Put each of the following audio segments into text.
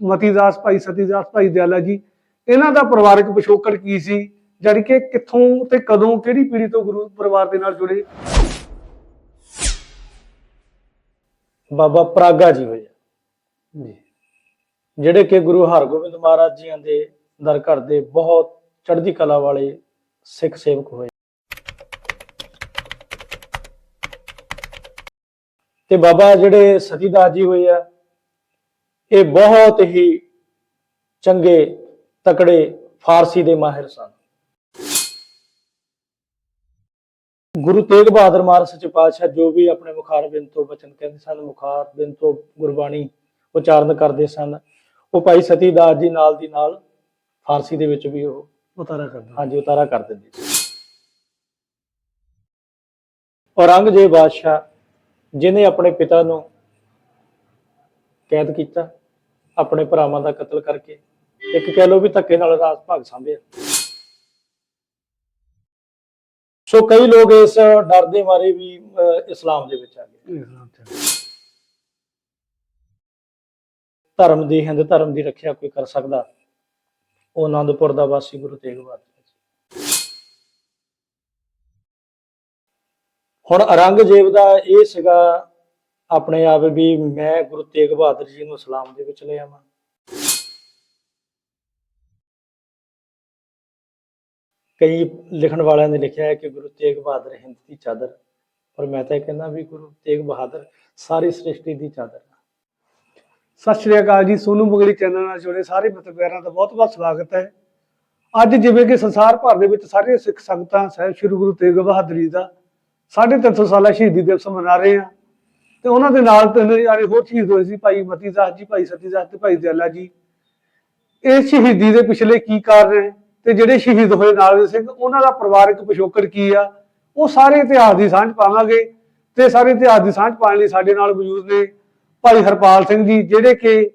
ਮਤੀਦਾਸ ਭਾਈ ਸਤੀਦਾਸ ਭਾਈ ਦਿਆਲਾ ਜੀ ਇਹਨਾਂ ਦਾ ਪਰਿਵਾਰਕ ਪਿਛੋਕੜ ਕੀ ਸੀ? ਜਾਣੀ ਕਿ ਕਿੱਥੋਂ ਤੇ ਕਦੋਂ ਕਿਹੜੀ ਪੀੜ੍ਹੀ ਤੋਂ ਗੁਰੂ ਪਰਿਵਾਰ ਦੇ ਨਾਲ ਜੁੜੇ? ਬਾਬਾ ਪ੍ਰਾਗਾ ਜੀ ਹੋਏ ਆ, ਜੀ। ਜਿਹੜੇ ਕਿ ਗੁਰੂ ਹਰਗੋਬਿੰਦ ਮਹਾਰਾਜ ਜੀਆਂ ਦੇ ਦਰ ਘਰ ਦੇ ਬਹੁਤ ਚੜ੍ਹਦੀ ਕਲਾ ਵਾਲੇ ਸਿੱਖ ਸੇਵਕ ਹੋਏ ਤੇ ਬਾਬਾ ਜਿਹੜੇ ਸਤੀਦਾਸ ਜੀ ਹੋਏ ਆ ਇਹ ਬਹੁਤ ਹੀ ਚੰਗੇ ਤਕੜੇ ਫਾਰਸੀ ਦੇ ਮਾਹਿਰ ਸਨ। ਗੁਰੂ ਤੇਗ ਬਹਾਦਰ ਮਹਾਰਾਜ ਸੱਚੇ ਪਾਤਸ਼ਾਹ ਜੋ ਵੀ ਆਪਣੇ ਮੁਖਾਰ ਬਿੰਦ ਤੋਂ ਬਚਨ ਕਹਿੰਦੇ ਸਨ ਮੁਖਾਰ ਬਿੰਦ ਤੋਂ ਗੁਰਬਾਣੀ ਉਚਾਰਨ ਕਰਦੇ ਸਨ ਉਹ ਭਾਈ ਸਤੀਦਾਸ ਜੀ ਨਾਲ ਦੀ ਨਾਲ ਫਾਰਸੀ ਦੇ ਵਿੱਚ ਵੀ ਉਹ ਉਤਾਰਾ ਕਰਦਾ ਹਾਂਜੀ ਉਤਾਰਾ ਕਰ ਦਿੰਦੇ। ਔਰੰਗਜ਼ੇਬ ਬਾਦਸ਼ਾਹ ਜਿਨੇ ਆਪਣੇ ਪਿਤਾ ਨੂੰ ਕੈਦ ਕੀਤਾ ਆਪਣੇ ਭਰਾਵਾਂ ਦਾ ਕਤਲ ਕਰਕੇ ਇੱਕ ਕਹਿ ਲਓ ਵੀ ਧੱਕੇ ਨਾਲ ਰਾਜ ਭਾਗ ਸੰਭਿਆ। ਸੋ ਕਈ ਲੋਕ ਇਸ ਡਰ ਦੇ ਮਾਰੇ ਵੀ ਇਸਲਾਮ ਦੇ ਵਿੱਚ ਆ ਗਏ। ਧਰਮ ਦੀ ਹਿੰਦ ਧਰਮ ਦੀ ਰੱਖਿਆ ਕੋਈ ਕਰ ਸਕਦਾ? ਉਹ ਆਨੰਦਪੁਰ ਦਾ ਵਾਸੀ ਗੁਰੂ ਤੇਗ ਬਹਾਦਰ ਹੁਣ ਔਰੰਗਜ਼ੇਬ ਦਾ ਇਹ ਸੀਗਾ ਆਪਣੇ ਆਪ ਵੀ ਮੈਂ ਗੁਰੂ ਤੇਗ ਬਹਾਦਰ ਜੀ ਨੂੰ ਇਸਲਾਮ ਦੇ ਵਿੱਚ ਲੈ ਆਵਾਂ ਕਈ ਲਿਖਣ ਵਾਲਿਆਂ ਨੇ ਲਿਖਿਆ ਹੈ ਕਿ ਗੁਰੂ ਤੇਗ ਬਹਾਦਰ ਹਿੰਦ ਦੀ ਚਾਦਰ, ਪਰ ਮੈਂ ਤਾਂ ਇਹ ਕਹਿੰਦਾ ਵੀ ਗੁਰੂ ਤੇਗ ਬਹਾਦਰ ਸਾਰੀ ਸ੍ਰਿਸ਼ਟੀ ਦੀ ਚਾਦਰ ਸਤਿ ਸ਼੍ਰੀ ਅਕਾਲ ਜੀ, ਸੋਨੂ ਮੁਗਲੀ ਚੈਨਲ ਨਾਲ ਜੁੜੇ ਸਾਰੇ ਮਿੱਤਰ ਦਾ ਬਹੁਤ-ਬਹੁਤ ਸਵਾਗਤ ਹੈ। ਅੱਜ ਜਿਵੇਂ ਕਿ ਸੰਸਾਰ ਭਰ ਦੇ ਵਿੱਚ ਸਾਰੇ ਸਿੱਖ ਸੰਗਤਾਂ ਸਾਹਿਬ ਸ੍ਰੀ ਗੁਰੂ ਤੇਗ ਬਹਾਦਰ ਜੀ ਦਾ 350 ਸਾਲਾ ਸ਼ਹੀਦੀ ਦਿਵਸ ਮਨਾ ਰਹੇ ਆ। ਤੇ ਉਹਨਾਂ ਦੇ ਨਾਲ ਤਿੰਨ ਯਾਰੇ ਹੋਰ ਸ਼ਹੀਦ ਹੋਏ ਸੀ, ਭਾਈ ਮਤੀਦਾਸ ਜੀ, ਭਾਈ ਸਤੀਦਾਸ ਤੇ ਭਾਈ ਦਿਆਲਾ ਜੀ। ਇਹ ਸ਼ਹੀਦੀ ਦੇ ਪਿਛਲੇ ਕੀ ਕਾਰਨ ਹੈ ਤੇ ਜਿਹੜੇ ਸ਼ਹੀਦ ਹੋਏ ਨਾਲ ਦੇ ਸਿੰਘ, ਉਹਨਾਂ ਦਾ ਪਰਿਵਾਰਕ ਪਿਛੋਕੜ ਕੀ ਆ? ਉਹ ਸਾਰੇ ਇਤਿਹਾਸ ਦੀ ਸਾਂਝ ਪਾਵਾਂਗੇ ਤੇ ਸਾਰੇ ਇਤਿਹਾਸ ਦੀ ਸਾਂਝ ਪਾਉਣ ਲਈ ਸਾਡੇ ਨਾਲ ਮੌਜੂਦ ਨੇ ਭਾਈ ਹਰਪਾਲ ਸਿੰਘ ਜੀ, ਜਿਹੜੇ ਕਿ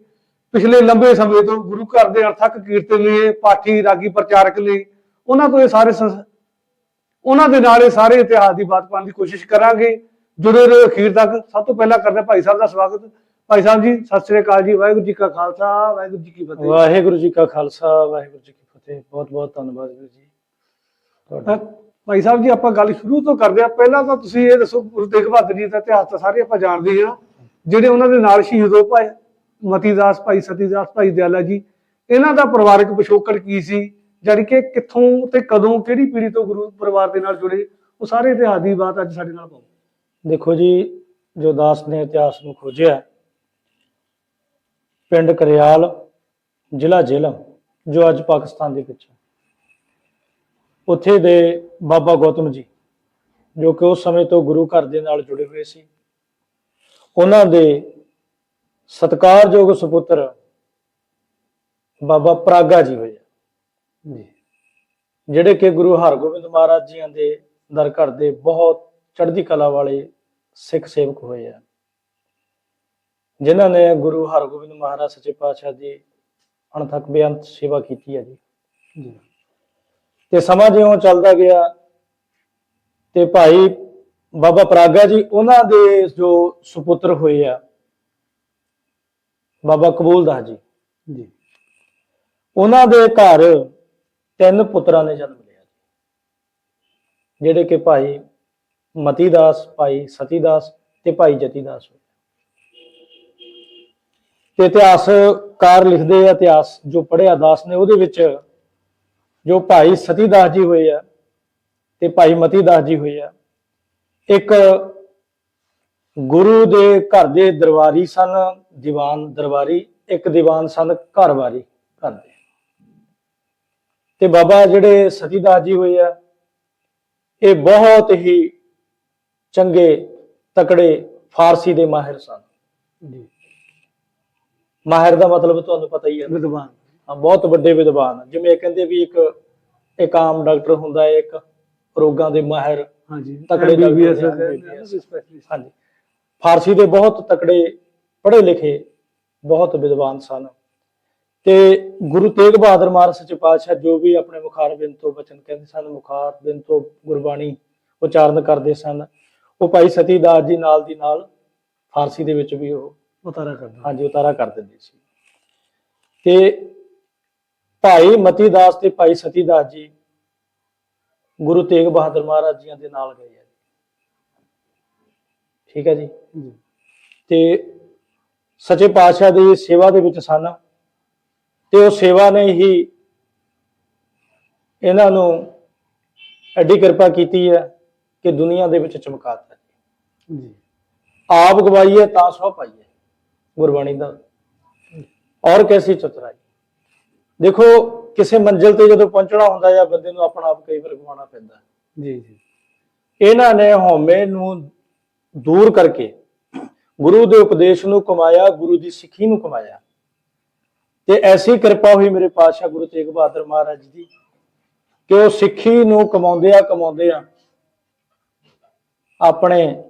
ਪਿਛਲੇ ਲੰਬੇ ਸਮੇਂ ਤੋਂ ਗੁਰੂ ਘਰ ਦੇ ਅਰਥਕ ਕੀਰਤਨ ਨੇ, ਪਾਠੀ, ਰਾਗੀ ਪ੍ਰਚਾਰਕ ਨੇ, ਉਹਨਾਂ ਤੋਂ ਇਹ ਸਾਰੇ ਉਹਨਾਂ ਦੇ ਨਾਲ ਇਹ ਸਾਰੇ ਇਤਿਹਾਸ ਦੀ ਬਾਤ ਪਾਉਣ ਦੀ ਕੋਸ਼ਿਸ਼ ਕਰਾਂਗੇ। ਜੁੜੇ ਰਹੋ ਅਖੀਰ ਤੱਕ ਸਭ ਤੋਂ ਪਹਿਲਾਂ ਕਰਦੇ ਹਾਂ ਭਾਈ ਸਾਹਿਬ ਦਾ ਸਵਾਗਤ। ਭਾਈ ਸਾਹਿਬ ਜੀ ਸਤਿ ਸ੍ਰੀ ਅਕਾਲ ਜੀ ਵਾਹਿਗੁਰੂ ਜੀ ਕਾ ਖਾਲਸਾ ਵਾਹਿਗੁਰੂ ਜੀ ਕੀ ਫਤਿਹ। ਵਾਹਿਗੁਰੂ ਜੀ ਕਾ ਖਾਲਸਾ ਵਾਹਿਗੁਰੂ ਜੀ ਕੀ ਫਤਿਹ। ਬਹੁਤ ਬਹੁਤ ਧੰਨਵਾਦ ਵੀਰ ਜੀ। ਤੁਹਾਡਾ ਭਾਈ ਸਾਹਿਬ ਜੀ ਆਪਾਂ ਗੱਲ ਸ਼ੁਰੂ ਤੋਂ ਕਰਦੇ ਹਾਂ। ਪਹਿਲਾਂ ਤਾਂ ਤੁਸੀਂ ਇਹ ਦੱਸੋ ਗੁਰੂ ਤੇਗ ਬਹਾਦਰ ਜੀ ਦਾ ਇਤਿਹਾਸ ਤਾਂ ਸਾਰੇ ਆਪਾਂ ਜਾਣਦੇ ਹਾਂ ਜਿਹੜੇ ਉਹਨਾਂ ਦੇ ਨਾਲ ਸ਼ਹੀਦ ਹੋਏ ਭਾਈ ਮਤੀਦਾਸ ਭਾਈ ਸਤੀਦਾਸ ਭਾਈ ਦਿਆਲਾ ਜੀ ਇਹਨਾਂ ਦਾ ਪਰਿਵਾਰਕ ਪਿਛੋਕੜ ਕੀ ਸੀ? ਜਾਣੀ ਕਿ ਕਿੱਥੋਂ ਤੇ ਕਦੋਂ ਕਿਹੜੀ ਪੀੜ੍ਹੀ ਤੋਂ ਗੁਰੂ ਪਰਿਵਾਰ ਦੇ ਨਾਲ ਜੁੜੇ? ਉਹ ਸਾਰੇ ਇਤਿਹਾਸ ਦੀ ਬਾਤ ਅੱਜ ਸਾਡੇ ਨਾਲ ਪਾਓ। ਦੇਖੋ ਜੀ, ਜੋ ਦਾਸ ਨੇ ਇਤਿਹਾਸ ਨੂੰ ਖੋਜਿਆ, ਪਿੰਡ ਕਰਿਆਲ, ਜ਼ਿਲ੍ਹਾ ਜੇਲਮ ਜੋ ਅੱਜ ਪਾਕਿਸਤਾਨ ਦੇ ਵਿੱਚ ਉੱਥੇ ਦੇ ਬਾਬਾ ਗੌਤਮ ਜੀ, ਜੋ ਕਿ ਉਸ ਸਮੇਂ ਤੋਂ ਗੁਰੂ ਘਰ ਦੇ ਨਾਲ ਜੁੜੇ ਹੋਏ ਸੀ, ਉਹਨਾਂ ਦੇ ਸਤਕਾਰਯੋਗ ਸੁਪੁੱਤਰ ਬਾਬਾ ਪ੍ਰਾਗਾ ਜੀ ਹੋਏ ਜੀ। ਜਿਹੜੇ ਕਿ ਗੁਰੂ ਹਰਗੋਬਿੰਦ ਮਹਾਰਾਜ ਜੀਆਂ ਦੇ ਦਰ ਘਰ ਦੇ ਬਹੁਤ ਚੜ੍ਹਦੀ ਕਲਾ ਵਾਲੇ ਸਿੱਖ ਸੇਵਕ ਹੋਏ ਆ। ਜਿਨ੍ਹਾਂ ਨੇ ਗੁਰੂ ਹਰਗੋਬਿੰਦ ਮਹਾਰਾਜ ਸੱਚੇ ਪਾਤਸ਼ਾਹ ਦੀ ਅਣਥੱਕ ਬੇਅੰਤ ਸੇਵਾ ਕੀਤੀ ਹੈ ਜੀ। ਤੇ ਸਮਾਂ ਜਿਉਂ ਚੱਲਦਾ ਗਿਆ ਤੇ ਭਾਈ ਬਾਬਾ ਪ੍ਰਾਗਾ ਜੀ ਉਹਨਾਂ ਦੇ ਜੋ ਸੁਪੁੱਤਰ ਹੋਏ ਆ ਬਾਬਾ ਕਬੂਲਦਾਸ ਜੀ। ਜੀ। ਉਹਨਾਂ ਦੇ ਘਰ ਤਿੰਨ ਪੁੱਤਰਾਂ ਨੇ ਜਨਮ ਲਿਆ ਜਿਹੜੇ ਕਿ ਭਾਈ ਮਤੀਦਾਸ ਭਾਈ ਸਤੀਦਾਸ ਤੇ ਭਾਈ ਜਤੀਦਾਸ ਹੋਏ। ਤੇ ਇਤਿਹਾਸਕਾਰ ਲਿਖਦੇ ਆ, ਇਤਿਹਾਸ ਜੋ ਪੜਿਆ ਦਾਸ ਨੇ ਉਹਦੇ ਵਿੱਚ ਜੋ ਭਾਈ ਸਤੀਦਾਸ ਜੀ ਹੋਏ ਆ ਤੇ ਭਾਈ ਮਤੀਦਾਸ ਜੀ ਹੋਏ ਆ, ਇੱਕ ਗੁਰੂ ਦੇ ਘਰ ਦੇ ਦਰਬਾਰੀ ਸਨ, ਦੀਵਾਨ ਦਰਬਾਰੀ, ਇੱਕ ਦੀਵਾਨ ਸਨ ਘਰਵਾਰੀ ਘਰ ਦੇ। ਤੇ ਬਾਬਾ ਜਿਹੜੇ ਸਤੀਦਾਸ ਜੀ ਹੋਏ ਆ, ਇਹ ਬਹੁਤ ਹੀ ਚੰਗੇ ਤਕੜੇ ਫਾਰਸੀ ਦੇ ਮਾਹਿਰ ਸਨ। ਜੀ। ਮਾਹਿਰ ਦਾ ਮਤਲਬ ਤੁਹਾਨੂੰ ਪਤਾ ਹੀ ਹੈ। ਵਿਦਵਾਨ। ਹਾਂ, ਬਹੁਤ ਵੱਡੇ ਵਿਦਵਾਨ ਜਿਵੇਂ ਕਹਿੰਦੇ ਵੀ ਇੱਕ ਇੱਕ ਆਮ ਡਾਕਟਰ ਹੁੰਦਾ ਹੈ ਇੱਕ ਰੋਗਾਂ ਦੇ ਮਾਹਿਰ ਹਾਂਜੀ। ਤਕੜੇ ਡਾਕਟਰ। ਹਾਂਜੀ। ਫਾਰਸੀ ਦੇ ਬਹੁਤ ਤਕੜੇ ਪੜ੍ਹੇ ਲਿਖੇ ਬਹੁਤ ਵਿਦਵਾਨ ਸਨ। ਤੇ ਗੁਰੂ ਤੇਗ ਬਹਾਦਰ ਮਹਾਰਾਜ ਸੱਚੇ ਪਾਤਸ਼ਾਹ ਜੋ ਵੀ ਆਪਣੇ ਮੁਖਾਰ ਬਿੰਦ ਤੋਂ ਬਚਨ ਕਹਿੰਦੇ ਸਨ ਮੁਖਾਰ ਬਿੰਦ ਤੋਂ ਗੁਰਬਾਣੀ ਉਚਾਰਨ ਕਰਦੇ ਸਨ। ਉਹ ਭਾਈ ਸਤੀਦਾਸ ਜੀ ਨਾਲ ਦੀ ਨਾਲ ਫਾਰਸੀ ਦੇ ਵਿੱਚ ਵੀ ਉਹ ਉਤਾਰਾ ਕਰਦਾ ਹਾਂਜੀ ਉਤਾਰਾ ਕਰ ਦਿੰਦੇ ਸੀ। ਤੇ ਭਾਈ ਮਤੀ ਦਾਸ ਤੇ ਭਾਈ ਸਤੀ ਦਾਸ ਜੀ ਗੁਰੂ ਤੇਗ ਬਹਾਦਰ ਮਹਾਰਾਜ ਜੀਆਂ ਦੇ ਨਾਲ ਗਏ ਆ ਠੀਕ ਹੈ ਜੀ? ਜੀ। ਤੇ ਸੱਚੇ ਪਾਤਸ਼ਾਹ ਦੀ ਸੇਵਾ ਦੇ ਵਿੱਚ ਸਨ ਤੇ ਉਹ ਸੇਵਾ ਨੇ ਹੀ ਇਹਨਾਂ ਨੂੰ ਐਡੀ ਕਿਰਪਾ ਕੀਤੀ ਹੈ ਕਿ ਦੁਨੀਆ ਦੇ ਵਿੱਚ ਚਮਕਾਤਾ ਜੀ। ਆਪ ਗਵਾਈਏ ਤਾਂ ਸੋ ਪਾਈਏ। ਗੁਰਬਾਣੀ ਦਾ। ਔਰ ਕੈਸੀ ਚਤੁਰਾਈ। ਦੇਖੋ ਕਿਸੇ ਮੰਜ਼ਿਲ ਤੇ ਜਦੋਂ ਪਹੁੰਚਣਾ ਹੁੰਦਾ ਜਾਂ ਬੰਦੇ ਨੂੰ ਆਪਣਾ ਆਪ ਕਈ ਵਾਰ ਗਵਾਉਣਾ ਪੈਂਦਾ। ਜੀ ਜੀ। ਇਹਨਾਂ ਨੇ ਹਉਮੈ ਨੂੰ ਦੂਰ ਕਰਕੇ ਗੁਰੂ ਦੇ ਉਪਦੇਸ਼ ਨੂੰ ਕਮਾਇਆ ਗੁਰੂ ਦੀ ਸਿੱਖੀ ਨੂੰ ਕਮਾਇਆ। ਤੇ ਐਸੀ ਕਿਰਪਾ ਹੋਈ ਮੇਰੇ ਪਾਤਸ਼ਾਹ ਗੁਰੂ ਤੇਗ ਬਹਾਦਰ ਮਹਾਰਾਜ ਦੀ ਕਿ ਉਹ ਸਿੱਖੀ ਨੂੰ ਕਮਾਉਂਦੇ ਆ ਕਮਾਉਂਦੇ ਆ ਆਪਣੇ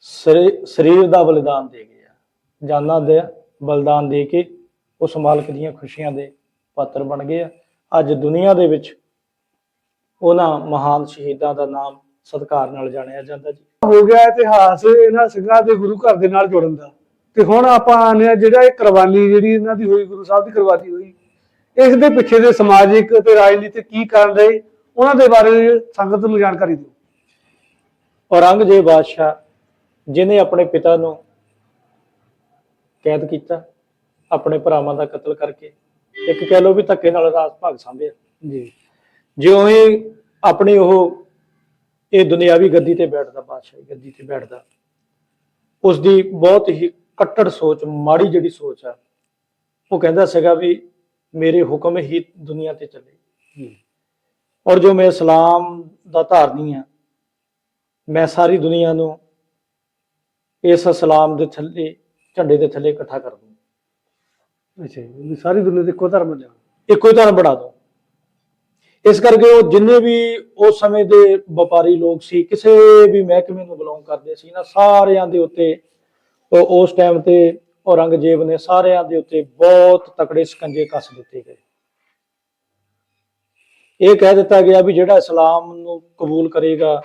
ਸਰੀ- ਸਰੀਰ ਦਾ ਬਲੀਦਾਨ ਦੇ ਗਿਆ ਆ। ਜਾਨਾਂ ਦੇ ਬਲਿਦਾਨ ਦੇ ਕੇ ਉਸ ਮਾਲਕ ਦੀਆਂ ਖੁਸ਼ੀਆਂ ਦੇ ਪਾਤਰ ਬਣ ਗਏ ਅੱਜ ਦੁਨੀਆ ਦੇ ਵਿੱਚ ਉਹਨਾਂ ਮਹਾਨ ਸ਼ਹੀਦਾਂ ਦਾ ਨਾਮ ਸਤਿਕਾਰ ਨਾਲ ਜਾਣਿਆ ਜਾਂਦਾ ਜੀ। ਹੋ ਗਿਆ ਇਤਿਹਾਸ, ਇਹਨਾਂ ਸਿੰਘਾਂ ਦੇ ਗੁਰੂ ਘਰ ਦੇ ਨਾਲ ਜੁੜਨ ਦਾ। ਤੇ ਹੁਣ ਆਪਾਂ ਆਨੇ ਆ ਜਿਹੜਾ ਇਹ ਕੁਰਬਾਨੀ ਜਿਹੜੀ ਇਹਨਾਂ ਦੀ ਹੋਈ, ਗੁਰੂ ਸਾਹਿਬ ਦੀ ਕੁਰਬਾਨੀ ਹੋਈ, ਇਸ ਦੇ ਪਿੱਛੇ ਦੇ ਸਮਾਜਿਕ ਤੇ ਰਾਜਨੀਤਿਕ ਕੀ ਕਾਰਨ ਰਹੇ, ਉਹਨਾਂ ਦੇ ਬਾਰੇ ਸੰਗਤ ਨੂੰ ਜਾਣਕਾਰੀ ਦਿਓ। ਔਰੰਗਜ਼ੇਬ ਬਾਦਸ਼ਾਹ ਜਿਨੇ ਆਪਣੇ ਪਿਤਾ ਨੂੰ ਕੈਦ ਕੀਤਾ ਆਪਣੇ ਭਰਾਵਾਂ ਦਾ ਕਤਲ ਕਰਕੇ ਇੱਕ ਕਹਿ ਲਓ ਵੀ ਧੱਕੇ ਨਾਲ ਰਾਜ ਭਾਗ ਸਾਂਭਿਆ। ਜੀ। ਜਿਉਂ ਹੀ ਆਪਣੀ ਉਹ ਇਹ ਦੁਨਿਆਵੀ ਗੱਦੀ ਤੇ ਬੈਠਦਾ ਬਾਦਸ਼ਾਹੀ ਗੱਦੀ ਤੇ ਬੈਠਦਾ ਉਸ ਦੀ ਬਹੁਤ ਹੀ ਕੱਟੜ ਸੋਚ ਮਾੜੀ ਜਿਹੜੀ ਸੋਚ ਆ ਉਹ ਕਹਿੰਦਾ ਸੀਗਾ ਵੀ ਮੇਰੇ ਹੁਕਮ ਹੀ ਦੁਨੀਆ ਤੇ ਚੱਲੇ। ਔਰ ਜੋ ਮੈਂ ਇਸਲਾਮ ਦਾ ਧਾਰਨੀ ਆ ਮੈਂ ਸਾਰੀ ਦੁਨੀਆ ਨੂੰ ਇਸ ਇਸਲਾਮ ਦੇ ਥੱਲੇ ਝੰਡੇ ਦੇ ਥੱਲੇ ਇਕੱਠਾ ਕਰ ਦੂੰ। ਅੱਛਾ ਜੀ ਸਾਰੀ ਦੁਨੀਆ ਦੇ ਇੱਕੋ ਧਰਮ ਲਿਆ ਇੱਕੋ ਹੀ ਧਰਮ ਬਣਾ ਦੂੰ। ਇਸ ਕਰਕੇ ਉਹ ਜਿੰਨੇ ਵੀ ਉਸ ਸਮੇਂ ਦੇ ਵਪਾਰੀ ਲੋਕ ਸੀ ਕਿਸੇ ਵੀ ਮਹਿਕਮੇ ਨੂੰ ਬਿਲੋਂਗ ਕਰਦੇ ਸੀ ਨਾ ਸਾਰਿਆਂ ਦੇ ਉੱਤੇ ਉਹ ਉਸ ਟਾਈਮ ਤੇ ਔਰੰਗਜ਼ੇਬ ਨੇ ਸਾਰਿਆਂ ਦੇ ਉੱਤੇ ਬਹੁਤ ਤਕੜੇ ਸਕੰਜੇ ਕੱਸ ਦਿੱਤੇ ਗਏ। ਇਹ ਕਹਿ ਦਿੱਤਾ ਗਿਆ ਵੀ ਜਿਹੜਾ ਇਸਲਾਮ ਨੂੰ ਕਬੂਲ ਕਰੇਗਾ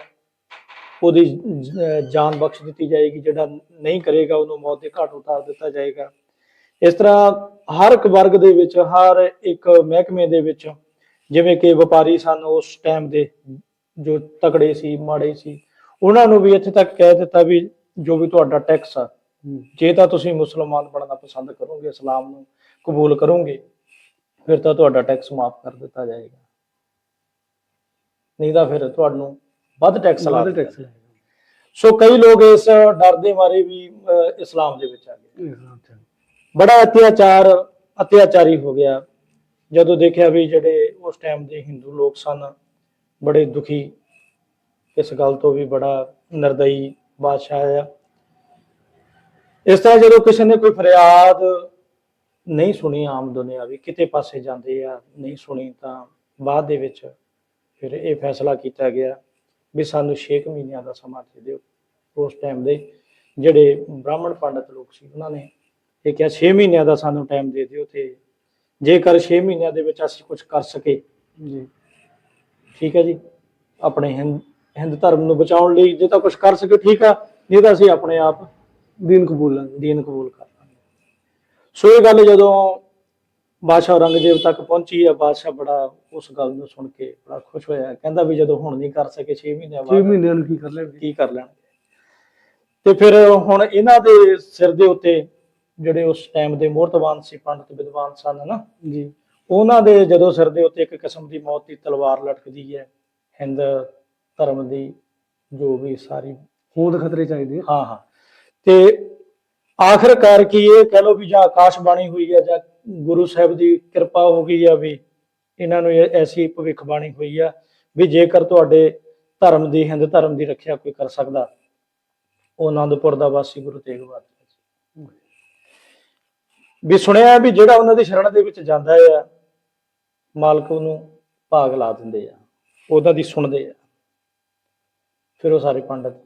ਉਹਦੀ ਜਾਨ ਬਖਸ਼ ਦਿੱਤੀ ਜਾਏਗੀ ਜਿਹੜਾ ਨਹੀਂ ਕਰੇਗਾ ਉਹਨੂੰ ਮੌਤ ਦੇ ਘਾਟ ਉਤਾਰ ਦਿੱਤਾ ਜਾਏਗਾ। ਇਸ ਤਰ੍ਹਾਂ ਹਰ ਇੱਕ ਵਰਗ ਦੇ ਵਿੱਚ ਹਰ ਇੱਕ ਮਹਿਕਮੇ ਦੇ ਵਿੱਚ ਜਿਵੇਂ ਕਿ ਵਪਾਰੀ ਸਨ ਉਸ ਟਾਈਮ ਦੇ ਜੋ ਤਕੜੇ ਸੀ ਮਾੜੇ ਸੀ ਉਹਨਾਂ ਨੂੰ ਵੀ ਇੱਥੇ ਤੱਕ ਕਹਿ ਦਿੱਤਾ ਵੀ ਜੋ ਵੀ ਤੁਹਾਡਾ ਟੈਕਸ ਆ ਜੇ ਤਾਂ ਤੁਸੀਂ ਮੁਸਲਮਾਨ ਬਣਨਾ ਪਸੰਦ ਕਰੋਗੇ ਇਸਲਾਮ ਨੂੰ ਕਬੂਲ ਕਰੋਗੇ ਫਿਰ ਤਾਂ ਤੁਹਾਡਾ ਟੈਕਸ ਮਾਫ ਕਰ ਦਿੱਤਾ ਜਾਏਗਾ। ਨਹੀਂ ਤਾਂ ਫਿਰ ਤੁਹਾਨੂੰ ਵੱਧ ਟੈਕਸ ਲਾ ਦਿੱਤਾ। ਟੈਕਸ ਸੋ ਕਈ ਲੋਕ ਇਸ ਡਰ ਦੇ ਮਾਰੇ ਵੀ ਅਹ, ਇਸਲਾਮ ਦੇ ਵਿੱਚ ਆ ਗਏ। ਅੱਛਾ ਬੜਾ ਅਤਿਆਚਾਰ ਅਤਿਆਚਾਰੀ ਹੋ ਗਿਆ। ਜਦੋਂ ਦੇਖਿਆ ਵੀ ਜਿਹੜੇ ਉਸ ਟਾਈਮ ਦੇ ਹਿੰਦੂ ਲੋਕ ਸਨ ਬੜੇ ਦੁਖੀ। ਇਸ ਗੱਲ ਤੋਂ ਵੀ ਬੜਾ ਨਰਦਈ ਬਾਦਸ਼ਾਹ ਆ ਇਸ ਤਰ੍ਹਾਂ ਜਦੋਂ ਕਿਸੇ ਨੇ ਕੋਈ ਫਰਿਆਦ ਨਹੀਂ ਸੁਣੀ ਆਮ ਦੁਨੀਆ ਵੀ ਕਿਤੇ ਪਾਸੇ ਜਾਂਦੇ ਆ ਨਹੀਂ ਸੁਣੀ ਤਾਂ ਬਾਅਦ ਦੇ ਵਿੱਚ ਫਿਰ ਇਹ ਫੈਸਲਾ ਕੀਤਾ ਗਿਆ। ਵੀ ਸਾਨੂੰ 6 ਮਹੀਨਿਆਂ ਦਾ ਸਮਾਂ ਦੇ ਦਿਓ। ਉਸ ਟਾਈਮ ਦੇ ਜਿਹੜੇ ਬ੍ਰਾਹਮਣ ਪੰਡਤ ਲੋਕ ਸੀ ਉਹਨਾਂ ਨੇ ਇਹ ਕਿਹਾ 6 ਮਹੀਨਿਆਂ ਦਾ ਸਾਨੂੰ ਟਾਈਮ ਦੇ ਦਿਓ ਤੇ ਜੇਕਰ 6 ਮਹੀਨਿਆਂ ਦੇ ਵਿੱਚ ਅਸੀਂ ਕੁਝ ਕਰ ਸਕੇ। ਜੀ। ਠੀਕ ਹੈ ਜੀ? ਆਪਣੇ ਹਿੰਦ ਹਿੰਦ ਧਰਮ ਨੂੰ ਬਚਾਉਣ ਲਈ ਜੇ ਤਾਂ ਕੁਝ ਕਰ ਸਕੇ ਠੀਕ ਆ। ਨਹੀਂ ਤਾਂ ਅਸੀਂ ਆਪਣੇ ਆਪ ਦੀਨ ਕਬੂਲਾਂਗੇ ਦੀਨ ਕਬੂਲ ਕਰ ਲਾਂਗੇ। ਸੋ ਇਹ ਗੱਲ ਜਦੋਂ ਬਾਦਸ਼ਾਹ ਔਰੰਗਜ਼ੇਬ ਤੱਕ ਪਹੁੰਚੀ ਆ ਬਾਦਸ਼ਾਹ ਬੜਾ ਉਸ ਗੱਲ ਨੂੰ ਸੁਣ ਕੇ ਬੜਾ ਖੁਸ਼ ਹੋਇਆ। ਕਹਿੰਦਾ ਵੀ ਜਦੋਂ ਹੁਣ ਨਹੀਂ ਕਰ ਸਕੇ 6 ਮਹੀਨਿਆਂ 6 ਬਾਅਦ ਮਹੀਨਿਆਂ ਨੂੰ ਕੀ ਕਰ ਲੈਣਗੇ? ਕੀ ਕਰ ਲੈਣਗੇ? ਤੇ ਫਿਰ ਹੁਣ ਇਹਨਾਂ ਦੇ ਸਿਰ ਦੇ ਉੱਤੇ ਜਿਹੜੇ ਉਸ ਟਾਈਮ ਦੇ ਮੋਹਤਬਾਨ ਸੀ ਪੰਡਤ ਵਿਦਵਾਨ ਸਨ ਨਾ ਜੀ। ਉਹਨਾਂ ਦੇ ਜਦੋਂ ਸਿਰ ਦੇ ਉੱਤੇ ਇੱਕ ਕਿਸਮ ਦੀ ਮੌਤ ਦੀ ਤਲਵਾਰ ਲਟਕਦੀ ਹੈ ਹਿੰਦ ਧਰਮ ਦੀ ਜੋ ਵੀ ਸਾਰੀ ਹੋਂਦ ਖਤਰੇ ਚਾਹੀਦੇ। ਹਾਂ ਹਾਂ। ਤੇ ਆਖਰਕਾਰ ਕੀ ਇਹ ਕਹਿ ਲਓ ਵੀ ਜਾਂ ਆਕਾਸ਼ਬਾਣੀ ਹੋਈ ਹੈ ਜਾਂ ਗੁਰੂ ਸਾਹਿਬ ਦੀ ਕਿਰਪਾ ਹੋ ਗਈ ਆ ਵੀ ਇਹਨਾਂ ਨੂੰ ਐਸੀ ਭਵਿੱਖਬਾਣੀ ਹੋਈ ਆ ਵੀ ਜੇਕਰ ਤੁਹਾਡੇ ਧਰਮ ਦੀ, ਹਿੰਦ ਧਰਮ ਦੀ ਰੱਖਿਆ ਕੋਈ ਕਰ ਸਕਦਾ, ਉਹ ਆਨੰਦਪੁਰ ਦਾ ਵਾਸੀ ਗੁਰੂ ਤੇਗ ਬਹਾਦਰ ਜੀ। ਵੀ ਸੁਣਿਆ ਵੀ ਜਿਹੜਾ ਉਹਨਾਂ ਦੀ ਸ਼ਰਣ ਦੇ ਵਿੱਚ ਜਾਂਦਾ ਆ, ਮਾਲਕ ਉਹਨੂੰ ਭਾਗ ਲਾ ਦਿੰਦੇ ਆ ਉਹਨਾਂ ਦੀ ਸੁਣਦੇ ਆ। ਫਿਰ ਉਹ ਸਾਰੇ ਪੰਡਤ,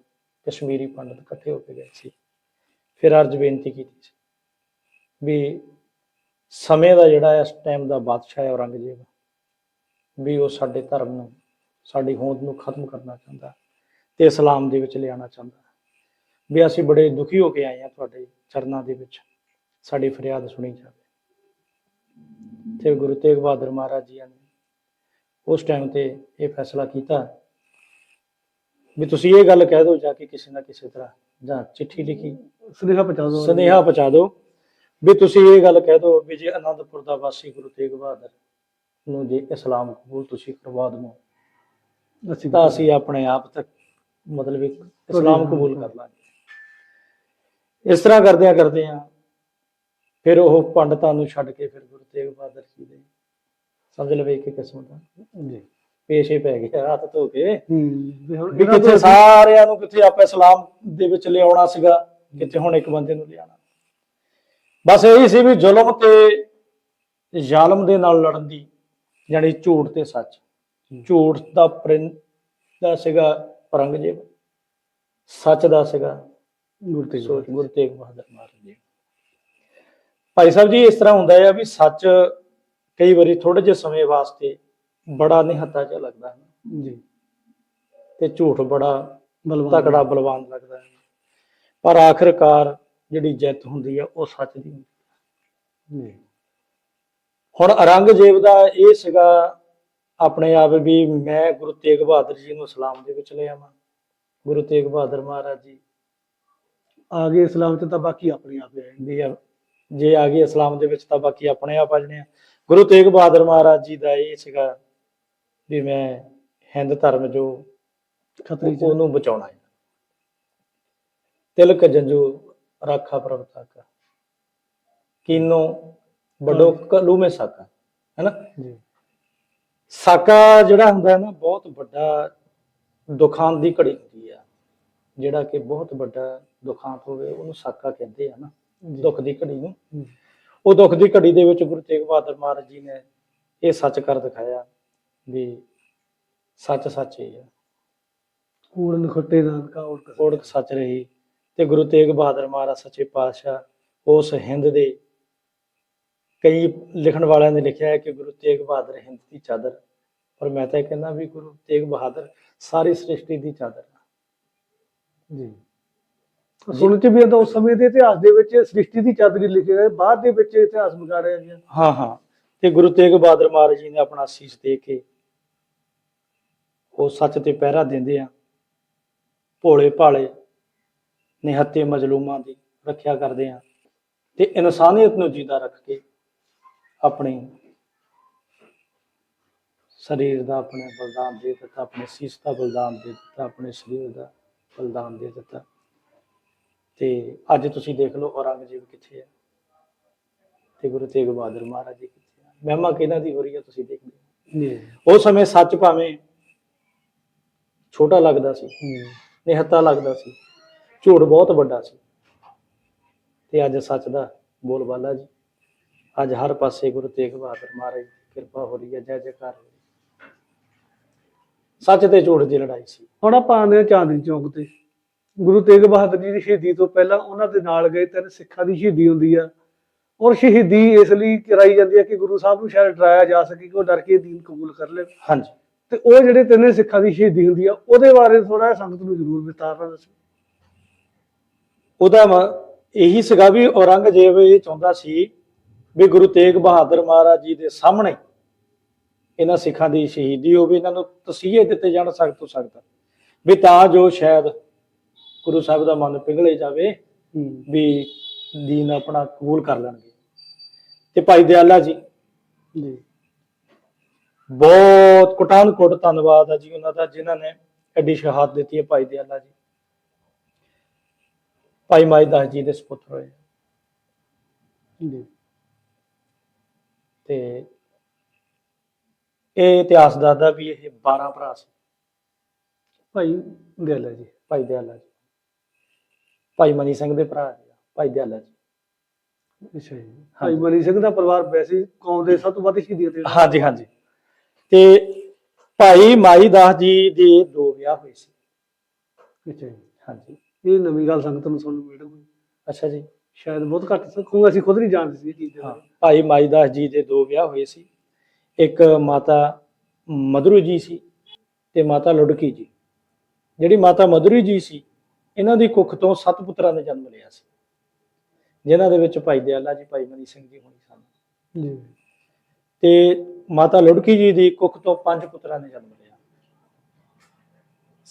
ਕਸ਼ਮੀਰੀ ਪੰਡਤ ਇਕੱਠੇ ਹੋ ਕੇ ਗਏ ਸੀ। ਫਿਰ ਅਰਜ ਬੇਨਤੀ ਕੀਤੀ ਸੀ ਵੀ ਸਮੇਂ ਦਾ ਜਿਹੜਾ ਇਸ ਟਾਈਮ ਦਾ ਬਾਦਸ਼ਾਹ ਹੈ ਔਰੰਗਜ਼ੇਬ ਵੀ ਉਹ ਸਾਡੇ ਧਰਮ ਨੂੰ ਸਾਡੀ ਹੋਂਦ ਨੂੰ ਖਤਮ ਕਰਨਾ ਚਾਹੁੰਦਾ ਤੇ ਇਸਲਾਮ ਦੇ ਵਿੱਚ ਲਿਆਉਣਾ ਚਾਹੁੰਦਾ ਵੀ ਅਸੀਂ ਬੜੇ ਦੁਖੀ ਹੋ ਕੇ ਆਏ ਹਾਂ ਤੁਹਾਡੇ ਚਰਨਾਂ ਦੇ ਵਿੱਚ ਸਾਡੀ ਫਰਿਆਦ ਸੁਣੀ ਜਾਵੇ। ਤੇ ਗੁਰੂ ਤੇਗ ਬਹਾਦਰ ਮਹਾਰਾਜ ਜੀ ਨੇ ਉਸ ਟਾਈਮ ਤੇ ਇਹ ਫੈਸਲਾ ਕੀਤਾ ਵੀ ਤੁਸੀਂ ਇਹ ਗੱਲ ਕਹਿ ਦਿਓ ਜਾ ਕੇ ਕਿਸੇ ਨਾ ਕਿਸੇ ਤਰ੍ਹਾਂ ਜਾਂ ਚਿੱਠੀ ਲਿਖੀ। ਸੁਨੇਹਾ ਪਹੁੰਚਾ ਦਿਓ। ਸੁਨੇਹਾ ਪਹੁੰਚਾ ਦਿਓ। ਵੀ ਤੁਸੀਂ ਇਹ ਗੱਲ ਕਹਿ ਦਿਓ ਵੀ ਜੇ ਆਨੰਦਪੁਰ ਦਾ ਵਾਸੀ ਗੁਰੂ ਤੇਗ ਬਹਾਦਰ ਨੂੰ ਜੇ ਇਸਲਾਮ ਕਬੂਲ ਤੁਸੀਂ ਕਰਵਾ ਦਿਓ ਅਸੀਂ ਤਾਂ ਅਸੀਂ ਆਪਣੇ ਆਪ ਤੱਕ ਮਤਲਬ ਇੱਕ ਇਸਲਾਮ ਕਬੂਲ ਕਰ ਲਾਂਗੇ। ਇਸ ਤਰ੍ਹਾਂ ਕਰਦਿਆਂ ਕਰਦਿਆਂ ਫਿਰ ਉਹ ਪੰਡਤਾਂ ਨੂੰ ਛੱਡ ਕੇ ਫਿਰ ਗੁਰੂ ਤੇਗ ਬਹਾਦਰ ਜੀ ਦੇ ਸਮਝ ਲਵੇ ਇੱਕ ਕਿਸਮ ਦਾ ਜੀ। ਪੇਸ਼ੇ ਪੈ ਗਿਆ ਹੱਥ ਧੋ ਕੇ। ਹੂੰ ਕਿੱਥੇ ਸਾਰਿਆਂ ਨੂੰ ਕਿੱਥੇ ਆਪਾਂ ਇਸਲਾਮ ਦੇ ਵਿੱਚ ਲਿਆਉਣਾ ਸੀਗਾ ਕਿੱਥੇ ਹੁਣ ਇੱਕ ਬੰਦੇ ਨੂੰ ਲਿਆਣਾ ਬਸ ਇਹੀ ਸੀ ਵੀ ਜ਼ੁਲਮ ਤੇ ਜ਼ਾਲਮ ਦੇ ਨਾਲ ਲੜਨ ਦੀ ਯਾਨੀ ਝੂਠ ਤੇ ਸੱਚ। ਝੂਠ ਦਾ ਪ੍ਰਿੰਨ ਦਾ ਸੀਗਾ ਪਰੰਗਜੇਬ ਸੱਚ ਦਾ ਸੀਗਾ ਗੁਰੂ ਤੇਗ ਗੁਰੂ ਤੇਗ ਬਹਾਦਰ ਮਹਾਰਾਜ ਜੀ। ਭਾਈ ਸਾਹਿਬ ਜੀ ਇਸ ਤਰ੍ਹਾਂ ਹੁੰਦਾ ਹੈ ਵੀ ਸੱਚ ਕਈ ਵਾਰੀ ਥੋੜੇ ਜਿਹੇ ਸਮੇਂ ਵਾਸਤੇ ਬੜਾ ਨਿਹੱਤਾ ਜਿਹਾ ਲੱਗਦਾ ਹੈ ਜੀ। ਤੇ ਝੂਠ ਬੜਾ ਬਲਵਾਨ। ਤਕੜਾ ਬਲਵਾਨ ਲੱਗਦਾ ਹੈ। ਪਰ ਆਖਿਰਕਾਰ ਜਿਹੜੀ ਜਿੱਤ ਹੁੰਦੀ ਹੈ ਉਹ ਸੱਚ ਦੀ ਹੁੰਦੀ ਹੈ ਜੀ ਹੁਣ ਔਰੰਗਜ਼ੇਬ ਦਾ ਇਹ ਸੀਗਾ ਆਪਣੇ ਆਪ ਵੀ ਮੈਂ ਗੁਰੂ ਤੇਗ ਬਹਾਦਰ ਜੀ ਨੂੰ ਇਸਲਾਮ ਦੇ ਵਿੱਚ ਲੈ ਆਵਾਂ। ਗੁਰੂ ਤੇਗ ਬਹਾਦਰ ਮਹਾਰਾਜ ਜੀ ਆ ਗਏ ਇਸਲਾਮ ਚ ਤਾਂ ਬਾਕੀ ਆਪਣੇ ਆਪ ਹੈ ਵੀ ਆ- ਜੇ ਆ ਗਏ ਇਸਲਾਮ ਦੇ ਵਿੱਚ ਤਾਂ ਬਾਕੀ ਆਪਣੇ ਆਪ ਆ ਜਾਣੇ ਆ। ਗੁਰੂ ਤੇਗ ਬਹਾਦਰ ਮਹਾਰਾਜ ਜੀ ਦਾ ਇਹ ਸੀਗਾ ਵੀ ਮੈਂ ਹਿੰਦ ਧਰਮ ਜੋ ਖਤਰੀ ਚ ਉਹਨੂੰ ਬਚਾਉਣਾ ਹੈ। ਤਿਲਕ ਜੰਜੂ ਰਾਖਾ ਪ੍ਰਭ ਤੱਕ ਕੀਨੋ ਬਡੋ ਕਲੂ ਮੇ ਸਾਕਾ ਹੈਨਾ? ਜੀ। ਸਾਕਾ ਜਿਹੜਾ ਹੁੰਦਾ ਹੈ ਨਾ ਬਹੁਤ ਵੱਡਾ ਦੁਖਾਂ ਦੀ ਘੜੀ ਹੁੰਦੀ ਆ। ਜਿਹੜਾ ਕਿ ਬਹੁਤ ਵੱਡਾ ਦੁਖਾਂਤ ਹੋਵੇ ਉਹਨੂੰ ਸਾਕਾ ਕਹਿੰਦੇ ਆ ਨਾ। ਦੁੱਖ ਦੀ ਘੜੀ ਨੂੰ। ਹੂੰ। ਉਹ ਦੁੱਖ ਦੀ ਘੜੀ ਦੇ ਵਿੱਚ ਗੁਰੂ ਤੇਗ ਬਹਾਦਰ ਮਹਾਰਾਜ ਜੀ ਨੇ ਇਹ ਸੱਚ ਕਰ ਦਿਖਾਇਆ ਵੀ ਸੱਚ ਸੱਚ ਹੀ ਆ। ਕੂੜਨ ਖੱਟੇ ਨਾਨਕਾ ਓੜਕ ਸੱਚ ਰਹੀ। ਤੇ ਗੁਰੂ ਤੇਗ ਬਹਾਦਰ ਮਹਾਰਾਜ ਸੱਚੇ ਪਾਤਸ਼ਾਹ ਉਸ ਹਿੰਦ ਦੇ ਕਈ ਲਿਖਣ ਵਾਲਿਆਂ ਨੇ ਲਿਖਿਆ ਹੈ ਕਿ ਗੁਰੂ ਤੇਗ ਬਹਾਦਰ ਹਿੰਦ ਦੀ ਚਾਦਰ ਪਰ ਮੈਂ ਤਾਂ ਇਹ ਕਹਿੰਦਾ ਵੀ ਗੁਰੂ ਤੇਗ ਬਹਾਦਰ ਸਾਰੀ ਸ੍ਰਿਸ਼ਟੀ ਦੀ ਚਾਦਰ ਹੈ। ਜੀ। ਸੁਣ ਚ ਵੀ ਆਉਂਦਾ ਉਸ ਸਮੇਂ ਦੇ ਇਤਿਹਾਸ ਦੇ ਵਿੱਚ ਸ੍ਰਿਸ਼ਟੀ ਦੀ ਚਾਦਰੀ ਲਿਖੇ ਗਏ ਬਾਅਦ ਦੇ ਵਿੱਚ ਇਤਿਹਾਸ ਵਿਗਾੜਿਆ ਗਿਆ ਹਾਂ ਹਾਂ। ਤੇ ਗੁਰੂ ਤੇਗ ਬਹਾਦਰ ਮਹਾਰਾਜ ਜੀ ਨੇ ਆਪਣਾ ਸੀਸ ਦੇ ਕੇ ਉਹ ਸੱਚ ਤੇ ਪਹਿਰਾ ਦਿੰਦੇ ਆ ਭੋਲੇ ਭਾਲੇ ਨਿਹੱਤੇ ਮਜਲੂਮਾਂ ਦੀ ਰੱਖਿਆ ਕਰਦੇ ਆ ਤੇ ਇਨਸਾਨੀਅਤ ਨੂੰ ਜਿੰਦਾ ਰੱਖ ਕੇ ਆਪਣੀ ਸਰੀਰ ਦਾ ਆਪਣੇ ਬਲਿਦਾਨ ਦੇ ਦਿੱਤਾ ਆਪਣੇ ਸੀਸ ਦਾ ਬਲਿਦਾਨ ਦੇ ਦਿੱਤਾ ਆਪਣੇ ਸਰੀਰ ਦਾ ਬਲਿਦਾਨ ਦੇ ਦਿੱਤਾ। ਤੇ ਅੱਜ ਤੁਸੀਂ ਦੇਖ ਲਓ ਔਰੰਗਜ਼ੇਬ ਕਿੱਥੇ ਹੈ ਤੇ ਗੁਰੂ ਤੇਗ ਬਹਾਦਰ ਮਹਾਰਾਜ ਜੀ ਕਿੱਥੇ ਆ ਮਹਿਮਾ ਕਿਹਨਾਂ ਦੀ ਹੋ ਰਹੀ ਹੈ ਤੁਸੀਂ ਦੇਖਦੇ ਹੋ? ਜੀ। ਉਸ ਸਮੇਂ ਸੱਚ ਭਾਵੇਂ ਛੋਟਾ ਲੱਗਦਾ ਸੀ ਨਿਹੱਤਾ ਲੱਗਦਾ ਸੀ ਝੂਠ ਬਹੁਤ ਵੱਡਾ ਸੀ। ਤੇ ਅੱਜ ਸੱਚ ਦਾ ਬੋਲਬਾਲਾ ਜੀ। ਅੱਜ ਹਰ ਪਾਸੇ ਗੁਰੂ ਤੇਗ ਬਹਾਦਰ ਮਹਾਰਾਜ ਦੀ ਕਿਰਪਾ ਹੋ ਰਹੀ ਹੈ ਜੈ ਜੈਕਾਰ। ਸੱਚ ਤੇ ਝੂਠ ਦੀ ਲੜਾਈ ਸੀ। ਹੁਣ ਆਪਾਂ ਆਉਂਦੇ ਹਾਂ ਚਾਂਦਨੀ ਚੌਕ ਤੇ। ਗੁਰੂ ਤੇਗ ਬਹਾਦਰ ਜੀ ਦੀ ਸ਼ਹੀਦੀ ਤੋਂ ਪਹਿਲਾਂ ਉਹਨਾਂ ਦੇ ਨਾਲ ਗਏ ਤਿੰਨ ਸਿੱਖਾਂ ਦੀ ਸ਼ਹੀਦੀ ਹੁੰਦੀ ਆ। ਔਰ ਸ਼ਹੀਦੀ ਇਸ ਲਈ ਕਰਾਈ ਜਾਂਦੀ ਹੈ ਕਿ ਗੁਰੂ ਸਾਹਿਬ ਨੂੰ ਸ਼ਾਇਦ ਡਰਾਇਆ ਜਾ ਸਕੇ ਕਿ ਉਹ ਡਰ ਕੇ ਦੀਨ ਕਬੂਲ ਕਰ ਲੈਣ ਹਾਂਜੀ। ਤੇ ਉਹ ਜਿਹੜੇ ਤਿੰਨੇ ਸਿੱਖਾਂ ਦੀ ਸ਼ਹੀਦੀ ਹੁੰਦੀ ਆ ਉਹਦੇ ਬਾਰੇ ਥੋੜਾ ਸੰਗਤ ਨੂੰ ਜ਼ਰੂਰ ਵਿਸਤਾਰ ਨਾਲ ਦੱਸੋ। ਉਹਦਾ ਇਹੀ ਸੀਗਾ ਵੀ ਔਰੰਗਜ਼ੇਬ ਇਹ ਚਾਹੁੰਦਾ ਸੀ ਵੀ ਗੁਰੂ ਤੇਗ ਬਹਾਦਰ ਮਹਾਰਾਜ ਜੀ ਦੇ ਸਾਹਮਣੇ ਇਹਨਾਂ ਸਿੱਖਾਂ ਦੀ ਸ਼ਹੀਦੀ ਹੋਵੇ ਇਹਨਾਂ ਨੂੰ ਤਸੀਹੇ ਦਿੱਤੇ ਜਾਣ ਸਖਤ ਤੋਂ ਸਖਤ ਵੀ ਤਾਂ ਜੋ ਸ਼ਾਇਦ ਗੁਰੂ ਸਾਹਿਬ ਦਾ ਮਨ ਪਿਘਲੇ ਜਾਵੇ ਵੀ ਦੀਨ ਆਪਣਾ ਕਬੂਲ ਕਰ ਲੈਣਗੇ। ਤੇ ਭਾਈ ਦਿਆਲਾ ਜੀ। ਜੀ। ਬਹੁਤ ਕੋਟਾਨ ਕੋਟ ਧੰਨਵਾਦ ਆ ਜੀ ਉਹਨਾਂ ਦਾ ਜਿਨ੍ਹਾਂ ਨੇ ਐਡੀ ਸ਼ਹਾਦਤ ਦਿੱਤੀ ਹੈ ਭਾਈ ਦਿਆਲਾ ਜੀ। ਭਾਈ ਮਾਈ ਦਾਸ ਜੀ ਦੇ ਸੁਪੁੱਤਰ ਹੋਏ ਜੀ। ਤੇ ਇਹ ਇਤਿਹਾਸ ਦੱਸਦਾ ਵੀ ਇਹ 12 ਭਰਾ ਸੀ। ਭਾਈ ਦਿਆਲਾ ਜੀ। ਭਾਈ ਦਿਆਲਾ ਜੀ। ਭਾਈ ਮਨੀ ਸਿੰਘ ਦੇ ਭਰਾ ਜੀ ਭਾਈ ਦਿਆਲਾ ਜੀ। ਅੱਛਾ ਜੀ। ਭਾਈ ਮਨੀ ਸਿੰਘ ਦਾ ਪਰਿਵਾਰ ਵੈਸੇ ਕੌਮ ਦੇ ਸਭ ਤੋਂ ਵੱਧ ਸ਼ਹੀਦੀਆਂ ਤੇ। ਹਾਂਜੀ ਹਾਂਜੀ। ਤੇ ਭਾਈ ਮਾਈ ਦਾਸ ਜੀ ਦੇ ਦੋ ਵਿਆਹ ਹੋਏ ਸੀ। ਅੱਛਾ ਜੀ। ਹਾਂਜੀ। ਇਹ ਨਵੀਂ ਗੱਲ ਸੰਗਤ ਨੂੰ ਸੁਣਨ ਨੂੰ ਮਿਲੂਗੀ ਅੱਛਾ ਜੀ। ਸ਼ਾਇਦ ਬਹੁਤ ਘੱਟ ਸਕੂਗਾ ਅਸੀਂ ਖੁਦ ਨਹੀਂ ਜਾਣਦੇ ਸੀ ਇਹ ਚੀਜ਼ ਦੇ ਹਾਂ ਬਾਰੇ। ਭਾਈ ਮਾਈ ਦਾਸ ਜੀ ਦੇ ਦੋ ਵਿਆਹ ਹੋਏ ਸੀ। ਇੱਕ ਮਾਤਾ ਮਧਰੂ ਜੀ ਸੀ ਤੇ ਮਾਤਾ ਲੁੜਕੀ ਜੀ। ਜਿਹੜੀ ਮਾਤਾ ਮਧਰੂ ਜੀ ਸੀ ਇਹਨਾਂ ਦੀ ਕੁੱਖ ਤੋਂ ਸੱਤ ਪੁੱਤਰਾਂ ਦਾ ਜਨਮ ਲਿਆ ਸੀ। ਜਿਨ੍ਹਾਂ ਦੇ ਵਿੱਚ ਭਾਈ ਦਿਆਲਾ ਜੀ ਭਾਈ ਮਨੀ ਸਿੰਘ ਜੀ ਹੋਣੀ ਸਨ। ਜੀ। ਤੇ ਮਾਤਾ ਲੁੜਕੀ ਜੀ ਦੀ ਕੁੱਖ ਤੋਂ ਪੰਜ ਪੁੱਤਰਾਂ ਨੇ ਜਨਮ ਲਿਆ।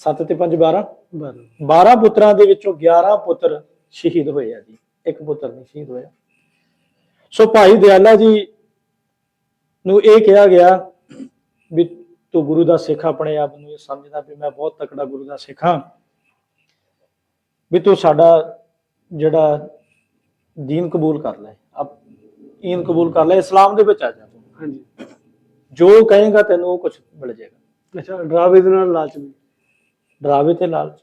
7 ਤੇ 5 12 ਬਾਰਾਂ। 12 ਪੁੱਤਰਾਂ ਦੇ ਵਿੱਚੋਂ 11 ਪੁੱਤਰ ਸ਼ਹੀਦ ਹੋਏ ਆ ਜੀ। ਇੱਕ ਪੁੱਤਰ ਨਹੀਂ ਸ਼ਹੀਦ ਹੋਇਆ। ਸੋ ਭਾਈ ਦਿਆਲਾ ਜੀ ਨੂੰ ਇਹ ਕਿਹਾ ਗਿਆ ਵੀ ਤੂੰ ਗੁਰੂ ਦਾ ਸਿੱਖ ਆਪਣੇ ਆਪ ਨੂੰ ਇਹ ਸਮਝਦਾ ਵੀ ਮੈਂ ਬਹੁਤ ਤਕੜਾ ਗੁਰੂ ਦਾ ਸਿੱਖ ਹਾਂ। ਵੀ ਤੂੰ ਸਾਡਾ ਜਿਹੜਾ ਦੀਨ ਕਬੂਲ ਕਰ ਲੈ। ਆਪ ਈਨ ਕਬੂਲ ਕਰ ਲੈ ਇਸਲਾਮ ਦੇ ਵਿੱਚ ਆ ਜਾ ਤੂੰ। ਹਾਂਜੀ। ਜੋ ਕਹੇਗਾ ਤੈਨੂੰ ਉਹ ਕੁਝ ਮਿਲ ਜਾਏਗਾ। ਅੱਛਾ ਡਰਾਵੇ ਦੇ ਨਾਲ ਲਾਲਚ ਵੀ। ਡਰਾਵੇ ਤੇ ਲਾਲਚ।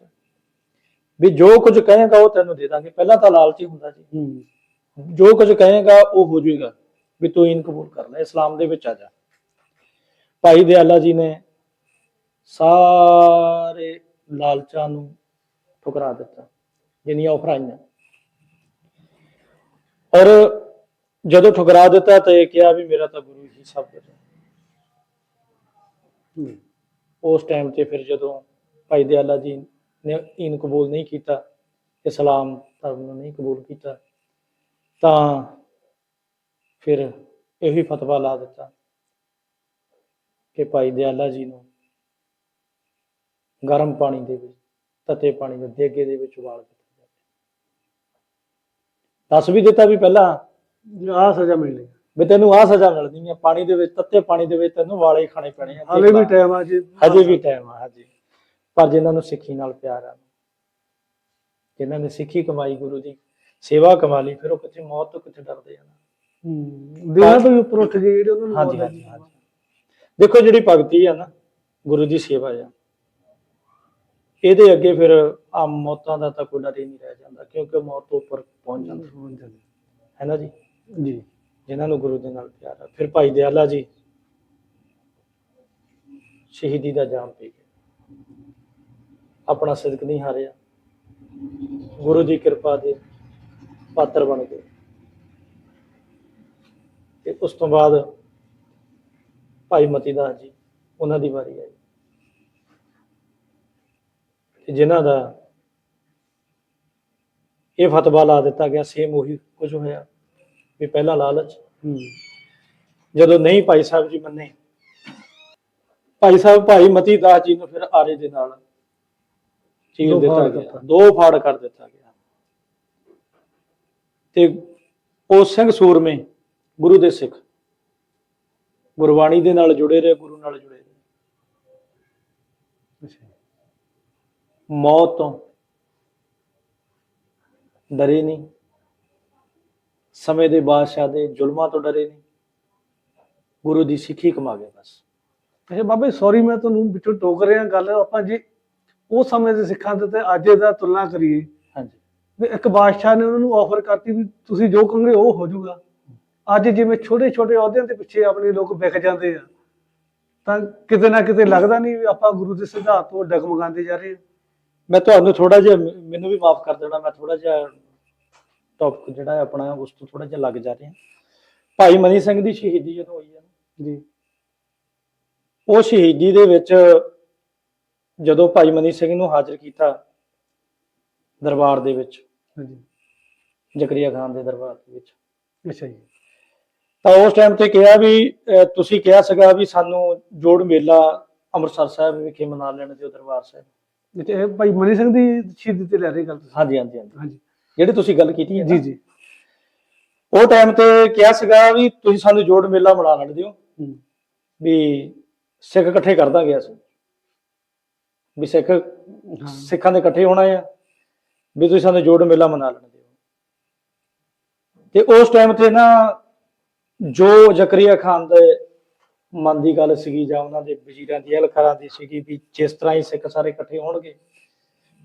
ਵੀ ਜੋ ਕੁਝ ਕਹੇਗਾ ਉਹ ਤੈਨੂੰ ਦੇ ਦਾਂਗੇ। ਪਹਿਲਾਂ ਤਾਂ ਲਾਲਚ ਹੀ ਹੁੰਦਾ ਹੂੰ। ਜੋ ਕੁਝ ਕਹੇਗਾ ਉਹ ਹੋ ਜਾਏਗਾ। ਵੀ ਤੂੰ ਇਨ ਕਬੂਲ ਕਰ ਲੈ ਇਸਲਾਮ ਦੇ ਵਿੱਚ ਆ ਜਾ। ਭਾਈ ਦਿਆਲਾ ਜੀ ਨੇ ਸਾਰੇ ਲਾਲਚਾਂ ਨੂੰ ਠੁਕਰਾ ਦਿੱਤਾ ਜਿੰਨੀਆਂ ਆਫਰਾਂ ਆਈਆਂ ਔਰ ਜਦੋਂ ਠੁਕਰਾ ਦਿੱਤਾ ਤਾਂ ਇਹ ਕਿਹਾ ਵੀ ਮੇਰਾ ਤਾਂ ਗੁਰੂ ਹੀ ਸਭ ਕੁਝ ਹੂੰ। ਉਸ ਟਾਈਮ ਤੇ ਫਿਰ ਜਦੋਂ ਭਾਈ ਦਿਆਲਾ ਜੀ ਨੇ ਇਨ ਕਬੂਲ ਨਹੀਂ ਕੀਤਾ ਇਸਲਾਮ ਧਰਮ ਨੂੰ ਨਹੀਂ ਕਬੂਲ ਕੀਤਾ ਤਾਂ ਫਿਰ ਇਹੀ ਫਤਵਾ ਲਾ ਦਿੱਤਾ ਕਿ ਭਾਈ ਦਿਆਲਾ ਜੀ ਨੂੰ ਗਰਮ ਪਾਣੀ ਦੇ ਵਿੱਚ ਤਤੇ ਪਾਣੀ ਦੇ ਦੇਗੇ ਦੇ ਵਿੱਚ ਉਬਾਲ ਦਿੱਤਾ ਜਾਵੇ। ਦੱਸ ਵੀ ਦਿੱਤਾ ਵੀ ਪਹਿਲਾਂ ਆ ਸਜ਼ਾ ਮਿਲਣੀ ਵੀ ਤੈਨੂੰ ਆਹ ਸਜ਼ਾ ਮਿਲਣੀ ਹੈ ਪਾਣੀ ਦੇ ਵਿੱਚ ਤੱਤੇ ਪਾਣੀ ਦੇ ਵਿੱਚ ਤੈਨੂੰ ਵਾਲੇ ਖਾਣੇ ਪੈਣੇ ਆ। ਹਾਲੇ ਵੀ ਟਾਈਮ ਆ ਜੀ। ਹਜੇ ਵੀ ਟਾਈਮ ਆ ਹਜੇ। ਪਰ ਜਿਨ੍ਹਾਂ ਨੂੰ ਸਿੱਖੀ ਨਾਲ ਪਿਆਰ ਆ। ਜਿਨ੍ਹਾਂ ਨੇ ਸਿੱਖੀ ਕਮਾਈ ਗੁਰੂ ਦੀ ਸੇਵਾ ਕਮਾ ਲਈ ਫਿਰ ਉਹ ਕਿੱਥੇ ਮੌਤ ਤੋਂ ਕਿੱਥੇ ਡਰਦੇ ਆ ਹੂੰ ਦਿਨਾਂ ਤੋਂ ਉੱਪਰ ਉੱਠ ਗਏ ਜਿਹੜੇ ਉਹਨਾਂ ਨੂੰ ਹਾਂਜੀ ਹਾਂਜੀ ਹਾਂਜੀ। ਦੇਖੋ ਜਿਹੜੀ ਭਗਤੀ ਆ ਨਾ ਗੁਰੂ ਦੀ ਸੇਵਾ ਆ। ਇਹਦੇ ਅੱਗੇ ਫਿਰ ਆਮ ਮੌਤਾਂ ਦਾ ਤਾਂ ਕੋਈ ਡਰ ਹੀ ਨਹੀਂ ਰਹਿ ਜਾਂਦਾ ਕਿਉਂਕਿ ਮੌਤ ਤੋਂ ਉੱਪਰ ਪਹੁੰਚ ਜਾਂਦੀ। ਹੈ ਨਾ ਜੀ? ਜੀ। ਜਿਨ੍ਹਾਂ ਨੂੰ ਗੁਰੂ ਦੇ ਨਾਲ ਪਿਆਰ ਆ। ਫਿਰ ਭਾਈ ਦਿਆਲਾ ਜੀ ਸ਼ਹੀਦੀ ਦਾ ਜਾਮ ਪੀ ਆਪਣਾ ਸਿਦਕ ਨਹੀਂ ਹਾਰਿਆ। ਗੁਰੂ ਦੀ ਕਿਰਪਾ ਦੇ ਪਾਤਰ ਬਣ ਗਏ। ਤੇ ਉਸ ਤੋਂ ਬਾਅਦ ਭਾਈ ਮਤੀ ਦਾਸ ਜੀ ਉਹਨਾਂ ਦੀ ਵਾਰੀ ਆਈ। ਤੇ ਜਿਨ੍ਹਾਂ ਦਾ ਇਹ ਫਤਵਾ ਲਾ ਦਿੱਤਾ ਗਿਆ ਸੇਮ ਉਹੀ ਕੁਝ ਹੋਇਆ ਵੀ ਪਹਿਲਾ ਲਾਲਚ। ਜਦੋਂ ਨਹੀਂ ਭਾਈ ਸਾਹਿਬ ਜੀ ਮੰਨੇ ਭਾਈ ਸਾਹਿਬ ਭਾਈ ਮਤੀ ਦਾਸ ਜੀ ਨੂੰ ਫਿਰ ਆਰੇ ਦੇ ਨਾਲ ਚੀਰ ਦੋ ਦਿੱਤਾ ਫਾੜ ਗਿਆ। ਕਰਤਾ। ਦੋ ਫਾੜ ਕਰ ਦਿੱਤਾ ਗਿਆ। ਤੇ ਉਹ ਸਿੰਘ ਸੂਰਮੇ ਗੁਰੂ ਦੇ ਸਿੱਖ। ਗੁਰਬਾਣੀ ਦੇ ਨਾਲ ਜੁੜੇ ਰਹੇ ਗੁਰੂ ਨਾਲ ਜੁੜੇ ਰਹੇ। ਮੌਤ ਤੋਂ ਡਰੇ ਨਹੀਂ। ਸਮੇਂ ਦੇ ਬਾਦਸ਼ਾਹ ਦੇ ਜ਼ੁਲਮਾਂ ਤੋਂ ਡਰੇ ਨਹੀਂ। ਗੁਰੂ ਦੀ ਸਿੱਖੀ ਕਮਾ ਗਏ ਬਸ। ਅੱਛਾ ਬਾਬੇ ਸੌਰੀ ਮੈਂ ਤੁਹਾਨੂੰ ਵਿੱਚੋਂ ਟੋਕ ਰਿਹਾ ਗੱਲ। ਆਪਾਂ ਜੇ ਉਸ ਸਮੇਂ ਦੇ ਸਿੱਖਾਂ ਦੇ ਤੇ ਅੱਜ ਦਾ ਤੁਲਨਾ ਕਰੀਏ। ਹਾਂਜੀ। ਵੀ ਇੱਕ ਬਾਦਸ਼ਾਹ ਨੇ ਉਹਨਾਂ ਨੂੰ ਆਫਰ ਕਰਤੀ ਵੀ ਤੁਸੀਂ ਜੋ ਕਹੋਗੇ ਉਹ ਹੋ ਜਾਊਗਾ। ਅੱਜ ਜਿਵੇਂ ਛੋਟੇ ਛੋਟੇ ਅਹੁਦਿਆਂ ਦੇ ਪਿੱਛੇ ਆਪਣੇ ਲੋਕ ਵਿਕ ਜਾਂਦੇ ਆ ਤਾਂ ਕਿਤੇ ਨਾ ਕਿਤੇ ਲੱਗਦਾ ਨਹੀਂ ਵੀ ਆਪਾਂ ਗੁਰੂ ਦੇ ਸਿਧਾਂਤ ਤੋਂ ਡਗਮਗਾਉਂਦੇ ਜਾ ਰਹੇ ਹਾਂ ਮੈਂ ਤੁਹਾਨੂੰ ਥੋੜਾ ਜਿਹਾ ਮੈਨੂੰ ਵੀ ਮਾਫ ਕਰ ਦੇਣਾ ਮੈਂ ਥੋੜਾ ਜਿਹਾ ਟੌਪਿਕ ਜਿਹੜਾ ਹੈ ਆਪਣਾ ਉਸ ਤੋਂ ਥੋੜਾ ਜਿਹਾ ਲੱਗ ਜਾ ਰਿਹਾ। ਭਾਈ ਮਨੀ ਸਿੰਘ ਦੀ ਸ਼ਹੀਦੀ ਜਦੋਂ ਹੋਈ ਹੈ ਜੀ। ਉਹ ਸ਼ਹੀਦੀ ਦੇ ਵਿੱਚ ਜਦੋਂ ਭਾਈ ਮਨੀ ਸਿੰਘ ਨੂੰ ਹਾਜ਼ਰ ਕੀਤਾ ਦਰਬਾਰ ਦੇ ਵਿੱਚ ਹਾਂਜੀ। ਜ਼ਕਰੀਆ ਖਾਨ ਦੇ ਦਰਬਾਰ ਦੇ ਵਿੱਚ। ਅੱਛਾ ਜੀ। ਤਾਂ ਉਸ ਟਾਈਮ ਤੇ ਕਿਹਾ ਵੀ ਤੁਸੀਂ ਕਿਹਾ ਸੀਗਾ ਵੀ ਸਾਨੂੰ ਜੋੜ ਮੇਲਾ ਅੰਮ੍ਰਿਤਸਰ ਸਾਹਿਬ ਵਿਖੇ ਮਨਾ ਲੈਣ ਦਿਓ ਦਰਬਾਰ ਸਾਹਿਬ। ਤੇ ਇਹ ਭਾਈ ਮਨੀ ਸਿੰਘ ਦੀ ਸ਼ਹੀਦੀ ਤੇ ਲੈ ਰਹੇ ਗੱਲ ਤੁਸੀਂ? ਹਾਂਜੀ ਹਾਂਜੀ ਹਾਂਜੀ। ਹਾਂਜੀ। ਜਿਹੜੀ ਤੁਸੀਂ ਗੱਲ ਕੀਤੀ ਹੈ ਜੀ ਜੀ। ਉਹ ਟਾਈਮ ਤੇ ਕਿਹਾ ਸੀਗਾ ਵੀ ਤੁਸੀਂ ਸਾਨੂੰ ਜੋੜ ਮੇਲਾ ਮਨਾ ਲੈਣ ਦਿਓ। ਵੀ ਸਿੱਖ ਇਕੱਠੇ ਕਰ ਦਾਂਗੇ ਅਸੀਂ ਵੀ ਸਿੱਖ ਹਾਂ। ਸਿੱਖਾਂ ਦੇ ਇਕੱਠੇ ਹੋਣਾ ਆ ਵੀ ਤੁਸੀਂ ਸਾਨੂੰ ਜੋੜ ਮੇਲਾ ਮਨਾ ਲੈਣ ਦਿਓ। ਤੇ ਉਸ ਟਾਈਮ ਤੇ ਨਾ ਜੋ ਜ਼ਕਰੀਆ ਖਾਨ ਦੇ ਮਨ ਦੀ ਗੱਲ ਸੀਗੀ ਜਾਂ ਉਹਨਾਂ ਦੇ ਵਜ਼ੀਰਾਂ ਦੀ ਅਲਖਰਾਂ ਦੀ ਸੀਗੀ ਵੀ ਜਿਸ ਤਰ੍ਹਾਂ ਹੀ ਸਿੱਖ ਸਾਰੇ ਇਕੱਠੇ ਹੋਣਗੇ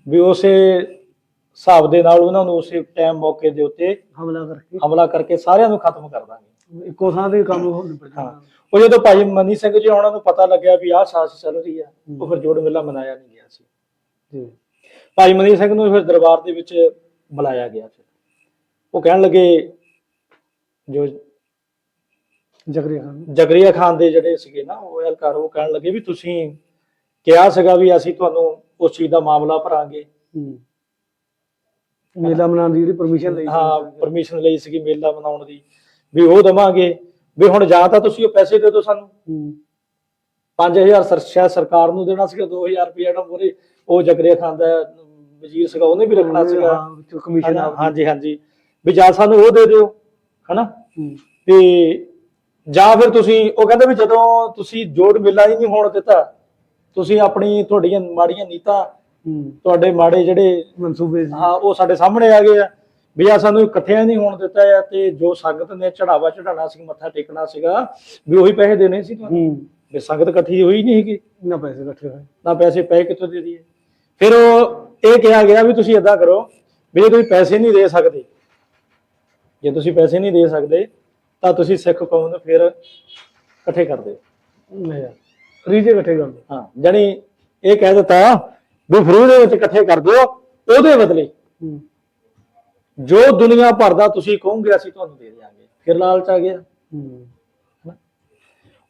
ਵੀ ਉਸੇ ਹਿਸਾਬ ਦੇ ਨਾਲ ਉਹਨਾਂ ਨੂੰ ਉਸੇ ਟਾਈਮ ਮੌਕੇ ਦੇ ਉੱਤੇ ਹਮਲਾ ਕਰਕੇ। ਹਮਲਾ ਕਰਕੇ ਸਾਰਿਆਂ ਨੂੰ ਖਤਮ ਕਰ ਦਾਂਗੇ। ਇੱਕੋ ਥਾਂ ਤੇ ਕੰਮ ਹੋ ਨਿਬੜ ਜਾਣਾ ਉਹ ਜਦੋਂ ਭਾਈ ਮਨੀ ਸਿੰਘ ਜੀ ਉਹਨਾਂ ਨੂੰ ਪਤਾ ਲੱਗਿਆ ਵੀ ਆਹ ਸਾਜ਼ਿਸ਼ ਚੱਲ ਰਹੀ ਆ ਉਹ ਫਿਰ ਜੋੜ ਮੇਲਾ ਮਨਾਇਆ ਨਹੀਂ ਗਿਆ ਸੀ। ਜੀ। ਭਾਈ ਮਨੀ ਸਿੰਘ ਨੂੰ ਫਿਰ ਦਰਬਾਰ ਦੇ ਵਿੱਚ ਬੁਲਾਇਆ ਗਿਆ ਫਿਰ। ਉਹ ਕਹਿਣ ਲੱਗੇ ਜੋ ਖਾਨ ਜਗਰੀਆ ਖਾਨ ਦੇ ਜਿਹੜੇ ਸੀਗੇ ਨਾ ਉਹ ਅਹਲਕਾਰ ਉਹ ਕਹਿਣ ਲੱਗੇ ਵੀ ਤੁਸੀਂ ਕਿਹਾ ਸੀਗਾ ਵੀ ਅਸੀਂ ਤੁਹਾਨੂੰ ਉਸ ਚੀਜ਼ ਦਾ ਮਾਮਲਾ ਭਰਾਂਗੇ। ਮੇਲਾ ਮਨਾਉਣ ਦੀ ਜਿਹੜੀ ਪਰਮਿਸ਼ਨ ਲਈ। ਹਾਂ ਪਰਮਿਸ਼ਨ ਲਈ ਸੀਗੀ ਮੇਲਾ ਮਨਾਉਣ ਦੀ। ਵੀ ਉਹ ਦਵਾਂਗੇ। ਵੀ ਹੁਣ ਜਾਂ ਤਾਂ ਤੁਸੀਂ ਉਹ ਪੈਸੇ ਦੇ ਦਿਓ ਸਾਨੂੰ। ਹੂੰ। 5000 ਸਰ ਸ਼ਾਇਦ ਸਰਕਾਰ ਨੂੰ ਦੇਣਾ ਸੀਗਾ 2000 ਰੁਪਏ ਜਿਹੜਾ ਮੂਹਰੇ ਉਹ ਜਗਰੇ ਖਾਂਦਾ ਹੈ, ਵਜ਼ੀਰ ਸੀਗਾ ਉਹਨੇ ਵੀ ਰੱਖਣਾ ਸੀਗਾ। ਕਮਿਸ਼ਨ? ਹਾਂਜੀ ਹਾਂਜੀ। ਵੀ ਜਾਂ ਸਾਨੂੰ ਉਹ ਦੇ ਦਿਓ ਹਨਾ? ਤੇ ਜਾਂ ਫਿਰ ਤੁਸੀਂ ਉਹ ਕਹਿੰਦੇ ਵੀ ਜਦੋਂ ਤੁਸੀਂ ਜੋੜ ਮਿਲਾ ਹੀ ਨਹੀਂ ਹੋਣ ਦਿੱਤਾ ਤੁਸੀਂ ਆਪਣੀ ਤੁਹਾਡੀਆਂ ਮਾੜੀਆਂ ਨੀਤਾਂ ਤੁਹਾਡੇ ਮਾੜੇ ਜਿਹੜੇ ਮਨਸੂਬੇ। ਹਾਂ ਉਹ ਸਾਡੇ ਸਾਹਮਣੇ ਆ ਗਏ ਆ। ਵੀ ਆ ਸਾਨੂੰ ਇਕੱਠਿਆਂ ਨਹੀਂ ਹੋਣ ਦਿੱਤਾ ਆ ਤੇ ਜੋ ਸੰਗਤ ਨੇ ਚੜਾਵਾ ਚੜਾਣਾ ਸੀ ਮੱਥਾ ਟੇਕਣਾ ਸੀਗਾ ਵੀ ਉਹੀ ਪੈਸੇ ਦੇਣੇ ਸੀ ਤੁਹਾਨੂੰ? ਹੂੰ। ਵੀ ਸੰਗਤ ਇਕੱਠੀ ਹੋਈ ਨਹੀਂ ਹੈਗੀ ਨਾ ਪੈਸੇ ਇਕੱਠੇ ਹੋਏ। ਨਾ ਪੈਸੇ ਪਏ ਕਿੱਥੋਂ ਦੇ ਦਈਏ? ਫਿਰ ਉਹ ਇਹ ਕਿਹਾ ਗਿਆ ਵੀ ਤੁਸੀਂ ਏਦਾਂ ਕਰੋ ਵੀ ਜੇ ਤੁਸੀਂ ਪੈਸੇ ਨਹੀਂ ਦੇ ਸਕਦੇ ਜੇ ਤੁਸੀਂ ਪੈਸੇ ਨਹੀਂ ਦੇ ਸਕਦੇ ਤਾਂ ਤੁਸੀਂ ਸਿੱਖ ਕੌਮ ਨੂੰ ਫਿਰ ਇਕੱਠੇ ਕਰ ਦਿਓ। ਨਹੀਂ ਯਾਰ ਫ੍ਰੀ ਚ ਇਕੱਠੇ ਕਰ ਦਿਓ। ਹਾਂ ਜਾਣੀ ਇਹ ਕਹਿ ਦਿੱਤਾ ਵੀ ਫਰੂ ਦੇ ਵਿੱਚ ਇਕੱਠੇ ਕਰ ਦਿਓ ਉਹਦੇ ਬਦਲੇ ਹੂੰ। ਜੋ ਦੁਨੀਆ ਭਰ ਦਾ ਤੁਸੀਂ ਕਹੋਗੇ ਅਸੀਂ ਤੁਹਾਨੂੰ ਦੇ ਦਿਆਂਗੇ। ਫਿਰ ਲਾਲਚ ਆ ਗਿਆ। ਹੂੰ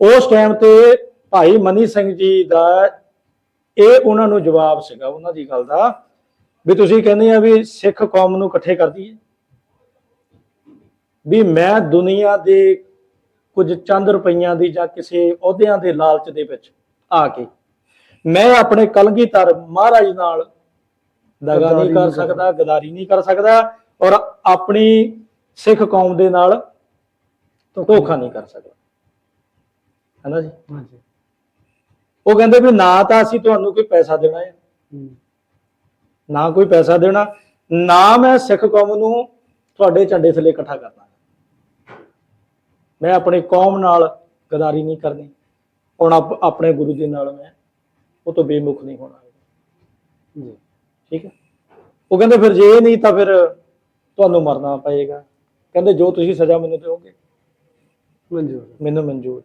ਉਸ ਟਾਈਮ ਤੇ ਭਾਈ ਮਨੀ ਸਿੰਘ ਜੀ ਦਾ ਇਹ ਉਹਨਾਂ ਨੂੰ ਜਵਾਬ ਸੀਗਾ ਉਹਨਾਂ ਦੀ ਗੱਲ ਦਾ ਵੀ ਤੁਸੀਂ ਕਹਿੰਦੇ ਆ ਵੀ ਸਿੱਖ ਕੌਮ ਨੂੰ ਇਕੱਠੇ ਕਰ ਦਈਏ। ਵੀ ਮੈਂ ਦੁਨੀਆ ਦੇ ਕੁਝ ਚੰਦ ਰੁਪਈਆਂ ਦੀ ਜਾਂ ਕਿਸੇ ਅਹੁਦਿਆਂ ਦੇ ਲਾਲਚ ਦੇ ਵਿੱਚ ਆ ਕੇ ਮੈਂ ਆਪਣੇ ਕਲਗੀਧਰ ਮਹਾਰਾਜ ਨਾਲ ਦਗਾ ਨਹੀਂ ਕਰ ਸਕਦਾ ਗਦਾਰੀ ਨਹੀਂ ਕਰ ਸਕਦਾ ਔਰ ਆਪਣੀ ਸਿੱਖ ਕੌਮ ਦੇ ਨਾਲ ਧੋਖਾ ਨਹੀਂ ਕਰ ਸਕਦਾ। ਹੈਨਾ ਜੀ? ਹਾਂਜੀ। ਉਹ ਕਹਿੰਦੇ ਵੀ ਨਾ ਤਾਂ ਅਸੀਂ ਤੁਹਾਨੂੰ ਕੋਈ ਪੈਸਾ ਦੇਣਾ ਹੈ। ਨਾ ਕੋਈ ਪੈਸਾ ਦੇਣਾ ਨਾ ਮੈਂ ਸਿੱਖ ਕੌਮ ਨੂੰ ਤੁਹਾਡੇ ਝੰਡੇ ਥੱਲੇ ਇਕੱਠਾ ਕਰਨਾ। ਮੈਂ ਆਪਣੀ ਕੌਮ ਨਾਲ ਗਦਾਰੀ ਨਹੀਂ ਕਰਨੀ। ਹੁਣ ਆਪ- ਆਪਣੇ ਗੁਰੂ ਦੇ ਨਾਲ ਮੈਂ ਉਹ ਤੋਂ ਬੇਮੁਖ ਨਹੀਂ ਹੋਣਾ। ਜੀ। ਠੀਕ ਹੈ? ਉਹ ਕਹਿੰਦੇ ਫਿਰ ਜੇ ਨਹੀਂ ਤਾਂ ਫਿਰ ਤੁਹਾਨੂੰ ਮਰਨਾ ਪਏਗਾ। ਕਹਿੰਦੇ ਜੋ ਤੁਸੀਂ ਸਜ਼ਾ ਮੈਨੂੰ ਦਿਓਗੇ ਮਨਜ਼ੂਰ ਮੈਨੂੰ ਮਨਜ਼ੂਰ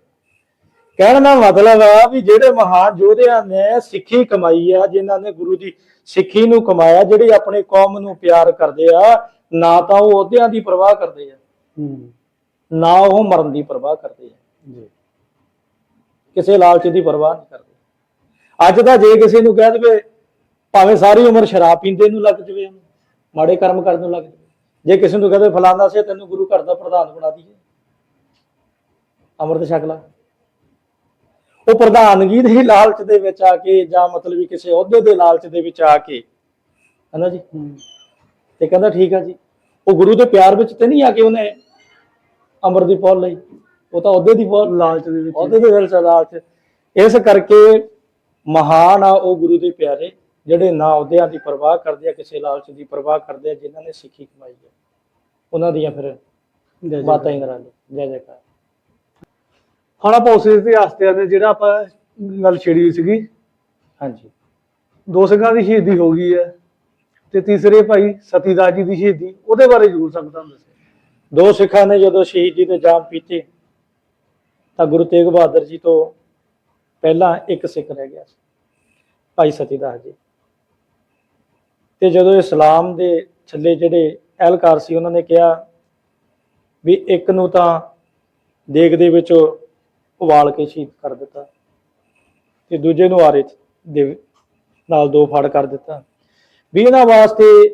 ਕਹਿਣ ਦਾ ਮਤਲਬ ਆ ਵੀ ਜਿਹੜੇ ਮਹਾਨ ਯੋਧਿਆਂ ਨੇ ਸਿੱਖੀ ਕਮਾਈ ਆ ਜਿਨ੍ਹਾਂ ਨੇ ਗੁਰੂ ਦੀ ਸਿੱਖੀ ਨੂੰ ਕਮਾਇਆ ਜਿਹੜੇ ਆਪਣੇ ਕੌਮ ਨੂੰ ਪਿਆਰ ਕਰਦੇ ਆ ਨਾ ਤਾਂ ਉਹ ਅਹੁਦਿਆਂ ਦੀ ਪਰਵਾਹ ਕਰਦੇ ਆ। ਹੂੰ। ਨਾ ਉਹ ਮਰਨ ਦੀ ਪਰਵਾਹ ਕਰਦੇ ਆ। ਜੀ। ਕਿਸੇ ਲਾਲਚ ਦੀ ਪਰਵਾਹ ਨਹੀਂ ਕਰਦੇ। ਅੱਜ ਤਾਂ ਜੇ ਕਿਸੇ ਨੂੰ ਕਹਿ ਦੇਵੇ ਭਾਵੇਂ ਸਾਰੀ ਉਮਰ ਸ਼ਰਾਬ ਪੀਂਦੇ ਨੂੰ ਲੱਗ ਜਵੇ ਮਾੜੇ ਕਰਮ ਕਰਨ ਨੂੰ ਲੱਗ ਜਵੇ। ਜੇ ਕਿਸੇ ਨੂੰ ਕਹਦੇ ਫਲਾਣਾ ਸੇ ਤੈਨੂੰ ਗੁਰੂ ਘਰ ਦਾ ਪ੍ਰਧਾਨ ਬਣਾ ਦਈਏ। ਅੰਮ੍ਰਿਤ ਛਕ ਲਾ। ਉਹ ਪ੍ਰਧਾਨਗੀ ਦੇ ਲਾਲਚ ਦੇ ਵਿੱਚ ਆ ਕੇ ਜਾਂ ਮਤਲਬ ਵੀ ਕਿਸੇ ਅਹੁਦੇ ਦੇ ਲਾਲਚ ਦੇ ਵਿੱਚ ਆ ਕੇ ਹਨਾ ਜੀ? ਤੇ ਕਹਿੰਦਾ ਠੀਕ ਆ ਜੀ। ਉਹ ਗੁਰੂ ਦੇ ਪਿਆਰ ਵਿੱਚ ਤੇ ਨਹੀਂ ਆ ਕੇ ਉਹਨੇ ਅਮਰ ਦੀ ਪੌਲ ਲਈ। ਉਹ ਤਾਂ ਅਹੁਦੇ ਦੀ ਪੌਲ ਲਾਲਚ ਦੇ ਵਿੱਚ ਉਹਦੇ ਦੇ ਦਿਲ ਚ ਇਸ ਕਰਕੇ ਮਹਾਨ ਆ ਉਹ ਗੁਰੂ ਦੇ ਪਿਆਰੇ। ਜਿਹੜੇ ਨਾ ਅਹੁਦਿਆਂ ਦੀ ਪਰਵਾਹ ਕਰਦੇ ਆ ਕਿਸੇ ਲਾਲਚ ਦੀ ਪਰਵਾਹ ਕਰਦੇ ਆ ਜਿਨ੍ਹਾਂ ਨੇ ਸਿੱਖੀ ਕਮਾਈ ਹੈ ਉਹਨਾਂ ਦੀਆਂ ਫਿਰ ਬਾਤਾਂ ਹੀ ਨਰਾਲੇ ਜੈ ਜੈਕਾਰ ਹੁਣ ਆਪਾਂ ਉਸੇ ਇਤਿਹਾਸ ਤੇ ਆਨੇ ਜਿਹੜਾ ਆਪਾਂ ਗੱਲ ਛੇੜੀ ਹੋਈ ਸੀਗੀ ਹਾਂਜੀ। ਦੋ ਸਿੰਘਾਂ ਦੀ ਸ਼ਹੀਦੀ ਹੋ ਗਈ ਹੈ ਤੇ ਤੀਸਰੇ ਭਾਈ ਸਤੀਦਾਸ ਜੀ ਦੀ ਸ਼ਹੀਦੀ ਉਹਦੇ ਬਾਰੇ ਜ਼ਰੂਰ ਸੰਗਤਾਂ ਨੂੰ ਦੱਸੋ। ਦੋ ਸਿੱਖਾਂ ਨੇ ਜਦੋਂ ਸ਼ਹੀਦੀ ਦੇ ਜਾਮ ਪੀਤੇ ਤਾਂ ਗੁਰੂ ਤੇਗ ਬਹਾਦਰ ਜੀ ਤੋਂ ਪਹਿਲਾਂ ਇੱਕ ਸਿੱਖ ਰਹਿ ਗਿਆ ਸੀ ਭਾਈ ਸਤੀਦਾਸ ਜੀ। ਤੇ ਜਦੋਂ ਇਸਲਾਮ ਦੇ ਛੱਲੇ ਜਿਹੜੇ ਅਹਿਲਕਾਰ ਸੀ ਉਹਨਾਂ ਨੇ ਕਿਹਾ ਵੀ ਇੱਕ ਨੂੰ ਤਾਂ ਦੇਗ ਦੇ ਵਿੱਚ ਉਬਾਲ ਕੇ ਸ਼ਹੀਦ ਕਰ ਦਿੱਤਾ ਤੇ ਦੂਜੇ ਨੂੰ ਆਰੇ ਦੇ ਨਾਲ ਦੋ ਫੜ ਕਰ ਦਿੱਤਾ। ਵੀ ਇਹਨਾਂ ਵਾਸਤੇ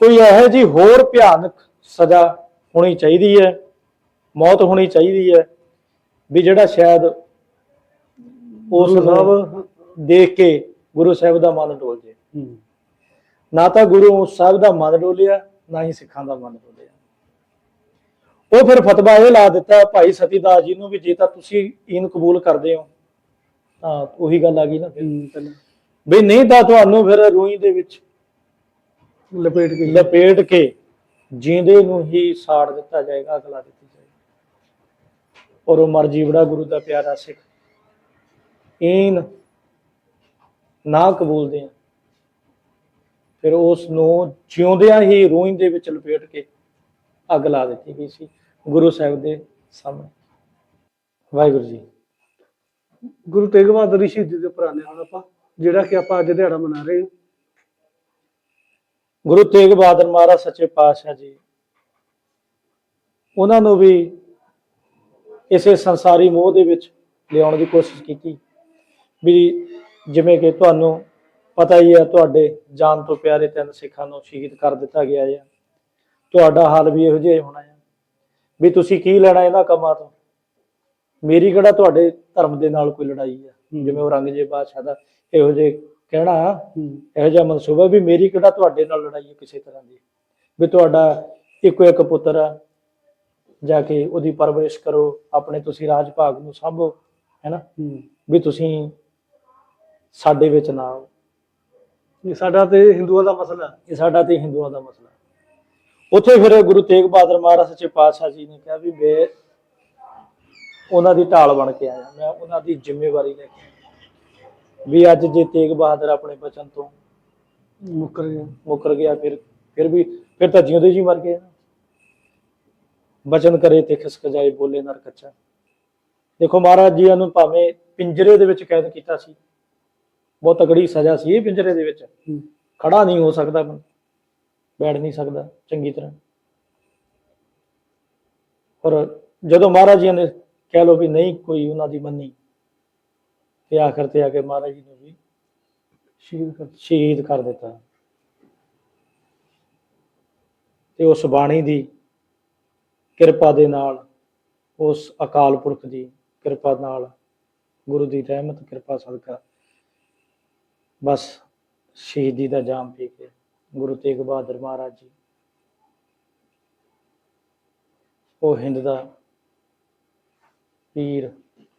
ਕੋਈ ਇਹੋ ਜੀ ਹੋਰ ਭਿਆਨਕ ਸਜ਼ਾ ਹੋਣੀ ਚਾਹੀਦੀ ਹੈ ਮੌਤ ਹੋਣੀ ਚਾਹੀਦੀ ਹੈ ਵੀ ਜਿਹੜਾ ਸ਼ਾਇਦ ਉਸ ਨੂੰ ਦੇਖ ਕੇ ਗੁਰੂ ਸਾਹਿਬ ਦਾ ਮਨ ਡੋਲ ਜੇ। ਨਾ ਤਾਂ ਗੁਰੂ ਸਾਹਿਬ ਦਾ ਮਨ ਡੋਲਿਆ ਨਾ ਹੀ ਸਿੱਖਾਂ ਦਾ ਮਨ ਡੋਲਿਆ। ਉਹ ਫਿਰ ਫਤਵਾ ਇਹ ਲਾ ਦਿੱਤਾ ਭਾਈ ਸਤੀਦਾਸ ਜੀ ਨੂੰ ਵੀ ਜੇ ਤਾਂ ਤੁਸੀਂ ਇਹਨ ਕਬੂਲ ਕਰਦੇ ਹੋ ਤਾਂ ਉਹੀ ਗੱਲ ਆ ਗਈ ਨਾ ਫਿਰ। ਵੀ ਨਹੀਂ ਤਾਂ ਤੁਹਾਨੂੰ ਫਿਰ ਰੂਈ ਦੇ ਵਿੱਚ ਲਪੇਟ ਕੇ। ਲਪੇਟ ਕੇ ਜੀਂਦੇ ਨੂੰ ਹੀ ਸਾੜ ਦਿੱਤਾ ਜਾਏਗਾ ਅਗਲਾ ਦਿੱਤੀ ਜਾਏਗੀ। ਔਰ ਉਹ ਮਰ ਜੀਵੜਾ ਗੁਰੂ ਦਾ ਪਿਆਰਾ ਸਿੱਖ। ਇਨ ਨਾ ਕਬੂਲਦੇ ਆ। ਫਿਰ ਉਸ ਨੂੰ ਜਿਉਂਦਿਆਂ ਹੀ ਰੂਹ ਦੇ ਵਿੱਚ ਲਪੇਟ ਕੇ ਅੱਗ ਲਾ ਦਿੱਤੀ ਗਈ ਸੀ ਗੁਰੂ ਸਾਹਿਬ ਦੇ ਸਾਹਮਣੇ। ਵਾਹਿਗੁਰੂ ਜੀ। ਗੁਰੂ ਤੇਗ ਬਹਾਦਰ ਦੀ ਸ਼ਹੀਦੀ ਦੇ ਆਨੇ ਹੁਣ ਆਪਾਂ ਜਿਹੜਾ ਕਿ ਆਪਾਂ ਅੱਜ ਦਿਹਾੜਾ ਮਨਾ ਰਹੇ ਹਾਂ। ਗੁਰੂ ਤੇਗ ਬਹਾਦਰ ਮਹਾਰਾਜ ਸੱਚੇ ਪਾਤਸ਼ਾਹ ਜੀ ਉਹਨਾਂ ਨੂੰ ਵੀ ਇਸੇ ਸੰਸਾਰੀ ਮੋਹ ਦੇ ਵਿੱਚ ਲਿਆਉਣ ਦੀ ਕੋਸ਼ਿਸ਼ ਕੀਤੀ। ਵੀ ਜਿਵੇਂ ਕਿ ਤੁਹਾਨੂੰ ਪਤਾ ਹੀ ਹੈ ਤੁਹਾਡੇ ਜਾਨ ਤੋਂ ਪਿਆਰੇ ਤਿੰਨ ਸਿੱਖਾਂ ਨੂੰ ਸ਼ਹੀਦ ਕਰ ਦਿੱਤਾ ਗਿਆ ਹੈ। ਤੁਹਾਡਾ ਹਾਲ ਵੀ ਇਹੋ ਜਿਹਾ ਹੋਣਾ ਹੈ। ਵੀ ਤੁਸੀਂ ਕੀ ਲੈਣਾ ਇਹਨਾਂ ਕੰਮਾਂ ਤੋਂ? ਮੇਰੀ ਕਿਹੜਾ ਤੁਹਾਡੇ ਧਰਮ ਦੇ ਨਾਲ ਕੋਈ ਲੜਾਈ ਹੂੰ। ਜਿਵੇਂ ਔਰੰਗਜ਼ੇਬ ਬਾਦਸ਼ਾਹ ਦਾ ਇਹੋ ਜਿਹੇ ਕਹਿਣਾ ਇਹੋ ਜਿਹਾ ਮਨਸੂਬਾ ਵੀ ਮੇਰੀ ਕਿਹੜਾ ਤੁਹਾਡੇ ਨਾਲ ਲੜਾਈ ਹੈ ਕਿਸੇ ਤਰ੍ਹਾਂ ਦੀ? ਵੀ ਤੁਹਾਡਾ ਇੱਕੋ ਇੱਕ ਪੁੱਤਰ ਆ ਜਾ ਕੇ ਉਹਦੀ ਪਰਵਰਿਸ਼ ਕਰੋ ਆਪਣੇ ਤੁਸੀਂ ਰਾਜ ਭਾਗ ਨੂੰ ਸੰਭੋ ਹੈਨਾ ਵੀ ਤੁਸੀਂ ਸਾਡੇ ਵਿੱਚ ਨਾ ਆਓ। ਇਹ ਸਾਡਾ ਤੇ ਹਿੰਦੂਆਂ ਦਾ ਮਸਲਾ ਹੈ। ਇਹ ਸਾਡਾ ਤੇ ਹਿੰਦੂਆਂ ਦਾ ਮਸਲਾ ਉੱਥੇ ਫਿਰ ਗੁਰੂ ਤੇਗ ਬਹਾਦਰ ਮਹਾਰਾਜ ਸੱਚੇ ਪਾਤਸ਼ਾਹ ਜੀ ਨੇ ਕਿਹਾ ਵੀ ਮੈਂ ਉਹਨਾਂ ਦੀ ਢਾਲ ਬਣ ਕੇ ਆਇਆ ਮੈਂ ਉਹਨਾਂ ਦੀ ਜ਼ਿੰਮੇਵਾਰੀ ਲੈ ਕੇ ਆਇਆ। ਵੀ ਅੱਜ ਜੇ ਤੇਗ ਬਹਾਦਰ ਆਪਣੇ ਬਚਨ ਤੋਂ ਮੁੱਕਰ ਗਿਆ ਮੁੱਕਰ ਗਿਆ ਫਿਰ ਫਿਰ ਵੀ ਫਿਰ ਤਾਂ ਜਿਉਂਦੇ ਜੀ ਮਰ ਗਏ ਨਾ ਬਚਨ ਕਰੇ ਤੇ ਖਿਸਕ ਜਾਏ ਬੋਲੇ ਨਰ ਕੱਚਾ ਦੇਖੋ ਮਹਾਰਾਜ ਜੀ ਨੂੰ ਭਾਵੇਂ ਪਿੰਜਰੇ ਦੇ ਵਿੱਚ ਕੈਦ ਕੀਤਾ ਸੀ ਬਹੁਤ ਤਕੜੀ ਸਜ਼ਾ ਸੀ ਇਹ ਪਿੰਜਰੇ ਦੇ ਵਿੱਚ। ਖੜਾ ਨਹੀਂ ਹੋ ਸਕਦਾ ਬੈਠ ਨਹੀਂ ਸਕਦਾ ਚੰਗੀ ਤਰ੍ਹਾਂ। ਪਰ ਜਦੋਂ ਮਹਾਰਾਜ ਜੀ ਨੇ ਕਹਿ ਲੋ ਵੀ ਨਹੀਂ ਕੋਈ ਉਹਨਾਂ ਦੀ ਮੰਨੀ ਤੇ ਆਖਰ ਤੇ ਆ ਕੇ ਮਹਾਰਾਜ ਜੀ ਨੇ ਵੀ ਸ਼ਹੀਦ ਕਰ ਸ਼ਹੀਦ ਕਰ ਦਿੱਤਾ। ਤੇ ਉਸ ਬਾਣੀ ਦੀ ਕਿਰਪਾ ਦੇ ਨਾਲ ਉਸ ਅਕਾਲ ਪੁਰਖ ਦੀ ਕਿਰਪਾ ਨਾਲ ਗੁਰੂ ਦੀ ਰਹਿਮਤ ਕਿਰਪਾ ਸਦਕਾ ਬਸ ਸ਼ਹੀਦੀ ਦਾ ਜਾਮ ਪੀ ਕੇ ਗੁਰੂ ਤੇਗ ਬਹਾਦਰ ਮਹਾਰਾਜ ਜੀ। ਉਹ ਹਿੰਦ ਦਾ ਪੀਰ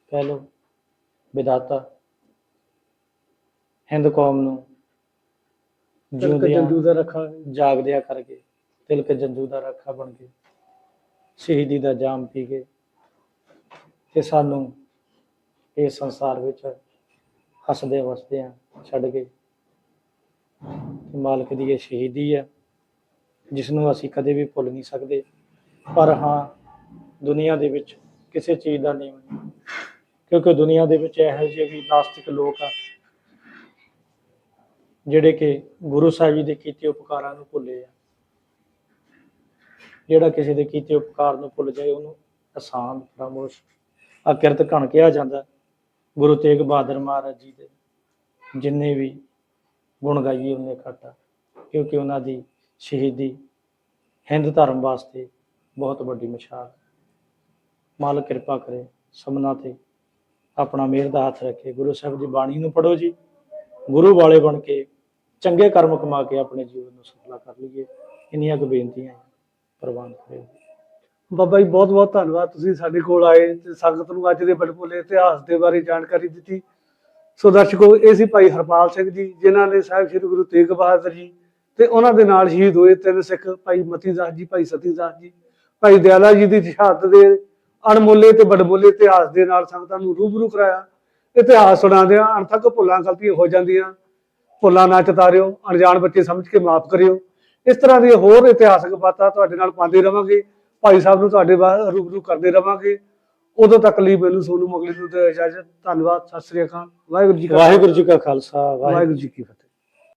ਕਹਿ ਲੋ ਵਿਦਾਤਾ ਹਿੰਦ ਕੌਮ ਨੂੰ ਤਿਲਕ ਜੰਦੂ ਦਾ ਰੱਖਾ। ਜਾਗਦਿਆਂ ਕਰਕੇ ਤਿਲਕ ਜੰਜੂ ਦਾ ਰਾਖਾ ਬਣ ਕੇ ਸ਼ਹੀਦੀ ਦਾ ਜਾਮ ਪੀ ਕੇ ਤੇ ਸਾਨੂੰ ਇਸ ਸੰਸਾਰ ਵਿੱਚ ਹੱਸਦੇ ਵਸਦੇ ਛੱਡ ਕੇ। ਮਾਲਕ ਦੀ ਇਹ ਸ਼ਹੀਦੀ ਹੈ ਜਿਸ ਨੂੰ ਅਸੀਂ ਕਦੇ ਵੀ ਭੁੱਲ ਨਹੀਂ ਸਕਦੇ। ਪਰ ਹਾਂ, ਦੁਨੀਆ ਦੇ ਵਿੱਚ ਕਿਸੇ ਚੀਜ਼ ਦਾ ਨਹੀਂ ਕਿਉਂਕਿ ਦੁਨੀਆ ਦੇ ਵਿੱਚ ਇਹੋ ਜਿਹੇ ਵੀ ਨਾਸਤਿਕ ਲੋਕ ਆ, ਜਿਹੜੇ ਕਿ ਗੁਰੂ ਸਾਹਿਬ ਜੀ ਦੇ ਕੀਤੇ ਉਪਕਾਰਾਂ ਨੂੰ ਭੁੱਲੇ ਆ। ਜਿਹੜਾ ਕਿਸੇ ਦੇ ਕੀਤੇ ਉਪਕਾਰ ਨੂੰ ਭੁੱਲ ਜਾਏ, ਉਹਨੂੰ ਆਸਾਨ ਫਰਾਮੋਸ਼ ਅਕਿਰਤ ਘਣ ਕਿਹਾ ਜਾਂਦਾ। ਗੁਰੂ ਤੇਗ ਬਹਾਦਰ ਮਹਾਰਾਜ ਜੀ ਦੇ ਜਿੰਨੇ ਵੀ ਗੁਣ ਗਾਈਏ ਉਹਨੇ ਘੱਟ ਆ, ਕਿਉਂਕਿ ਉਹਨਾਂ ਦੀ ਸ਼ਹੀਦੀ ਹਿੰਦ ਧਰਮ ਵਾਸਤੇ ਬਹੁਤ ਵੱਡੀ ਮਿਸਾਲ ਮਾਲਕ ਕਿਰਪਾ ਕਰੇ ਸਭਨਾਂ ਤੇ ਆਪਣਾ ਮਿਹਰ ਦਾ ਹੱਥ ਰੱਖੇ। ਗੁਰੂ ਸਾਹਿਬ ਦੀ ਬਾਣੀ ਨੂੰ ਪੜੋ ਜੀ। ਗੁਰੂ ਵਾਲੇ ਬਣ ਕੇ ਚੰਗੇ ਕਰਮ ਕਮਾ ਕੇ ਆਪਣੇ ਜੀਵਨ ਨੂੰ ਸਫਲਾ ਕਰ ਲਈਏ। ਇੰਨੀਆਂ ਕੁ ਬੇਨਤੀਆਂ ਪ੍ਰਵਾਨ ਕਰੇ ਬਾਬਾ ਜੀ, ਬਹੁਤ ਬਹੁਤ ਧੰਨਵਾਦ ਤੁਸੀਂ ਸਾਡੇ ਕੋਲ ਆਏ ਤੇ ਸੰਗਤ ਨੂੰ ਅੱਜ ਦੇ ਬੜਪੋਲੇ ਇਤਿਹਾਸ ਦੇ ਬਾਰੇ ਜਾਣਕਾਰੀ ਦਿੱਤੀ। ਸੋ ਦਰਸ਼ਕੋ, ਇਹ ਸੀ ਭਾਈ ਹਰਪਾਲ ਸਿੰਘ ਜੀ, ਜਿਨ੍ਹਾਂ ਨੇ ਸਾਹਿਬ ਸ੍ਰੀ ਗੁਰੂ ਤੇਗ ਬਹਾਦਰ ਜੀ ਤੇ ਉਹਨਾਂ ਦੇ ਨਾਲ ਸ਼ਹੀਦ ਹੋਏ ਤਿੰਨ ਸਿੱਖ, ਭਾਈ ਮਤੀ ਦਾਸ ਜੀ, ਭਾਈ ਸਤੀ ਦਾਸ ਜੀ, ਭਾਈ ਦਿਆਲਾ ਜੀ ਦੀ ਸ਼ਹਾਦਤ ਦੇ ਅਣਮੁੱਲੇ ਤੇ ਬੜਬੋਲੇ ਇਤਿਹਾਸ ਦੇ ਨਾਲ ਸੰਗਤਾਂ ਨੂੰ ਰੂਬਰੂ ਕਰਾਇਆ। ਇਤਿਹਾਸ ਸੁਣਾਉਂਦਿਆਂ ਅਣਥੱਕ ਭੁੱਲਾਂ ਗਲਤੀਆਂ ਹੋ ਜਾਂਦੀਆਂ। ਭੁੱਲਾਂ ਨਾ ਚਤਾਰਿਓ, ਅਣਜਾਣ ਬੱਚੇ ਸਮਝ ਕੇ ਮਾਫ ਕਰਿਓ। ਇਸ ਤਰ੍ਹਾਂ ਦੀਆਂ ਹੋਰ ਇਤਿਹਾਸਕ ਬਾਤਾਂ ਤੁਹਾਡੇ ਨਾਲ ਪਾਉਂਦੇ ਰਵਾਂਗੇ। ਭਾਈ ਸਾਹਿਬ ਨੂੰ ਤੁਹਾਡੇ ਬਾਹਰ ਰੂਬਰੂ ਕਰਦੇ ਰਵਾਂਗੇ। ਉਦੋਂ ਤੱਕ ਲਈ ਮੈਨੂੰ ਸੋਨੂੰ ਮੁਗਲੀ ਨੂੰ ਤੇ ਇਜਾਜ਼ਤ ਧੰਨਵਾਦ ਸਤਿ ਸ੍ਰੀ ਅਕਾਲ। ਵਾਹਿਗੁਰੂ ਜੀ ਕਾ ਵਾਹਿਗੁਰੂ ਜੀ ਕਾ ਖਾਲਸਾ ਵਾਹਿਗੁਰੂ ਵਾਹਿਗੁਰੂ ਜੀ ਕੀ ਫਤਿਹ।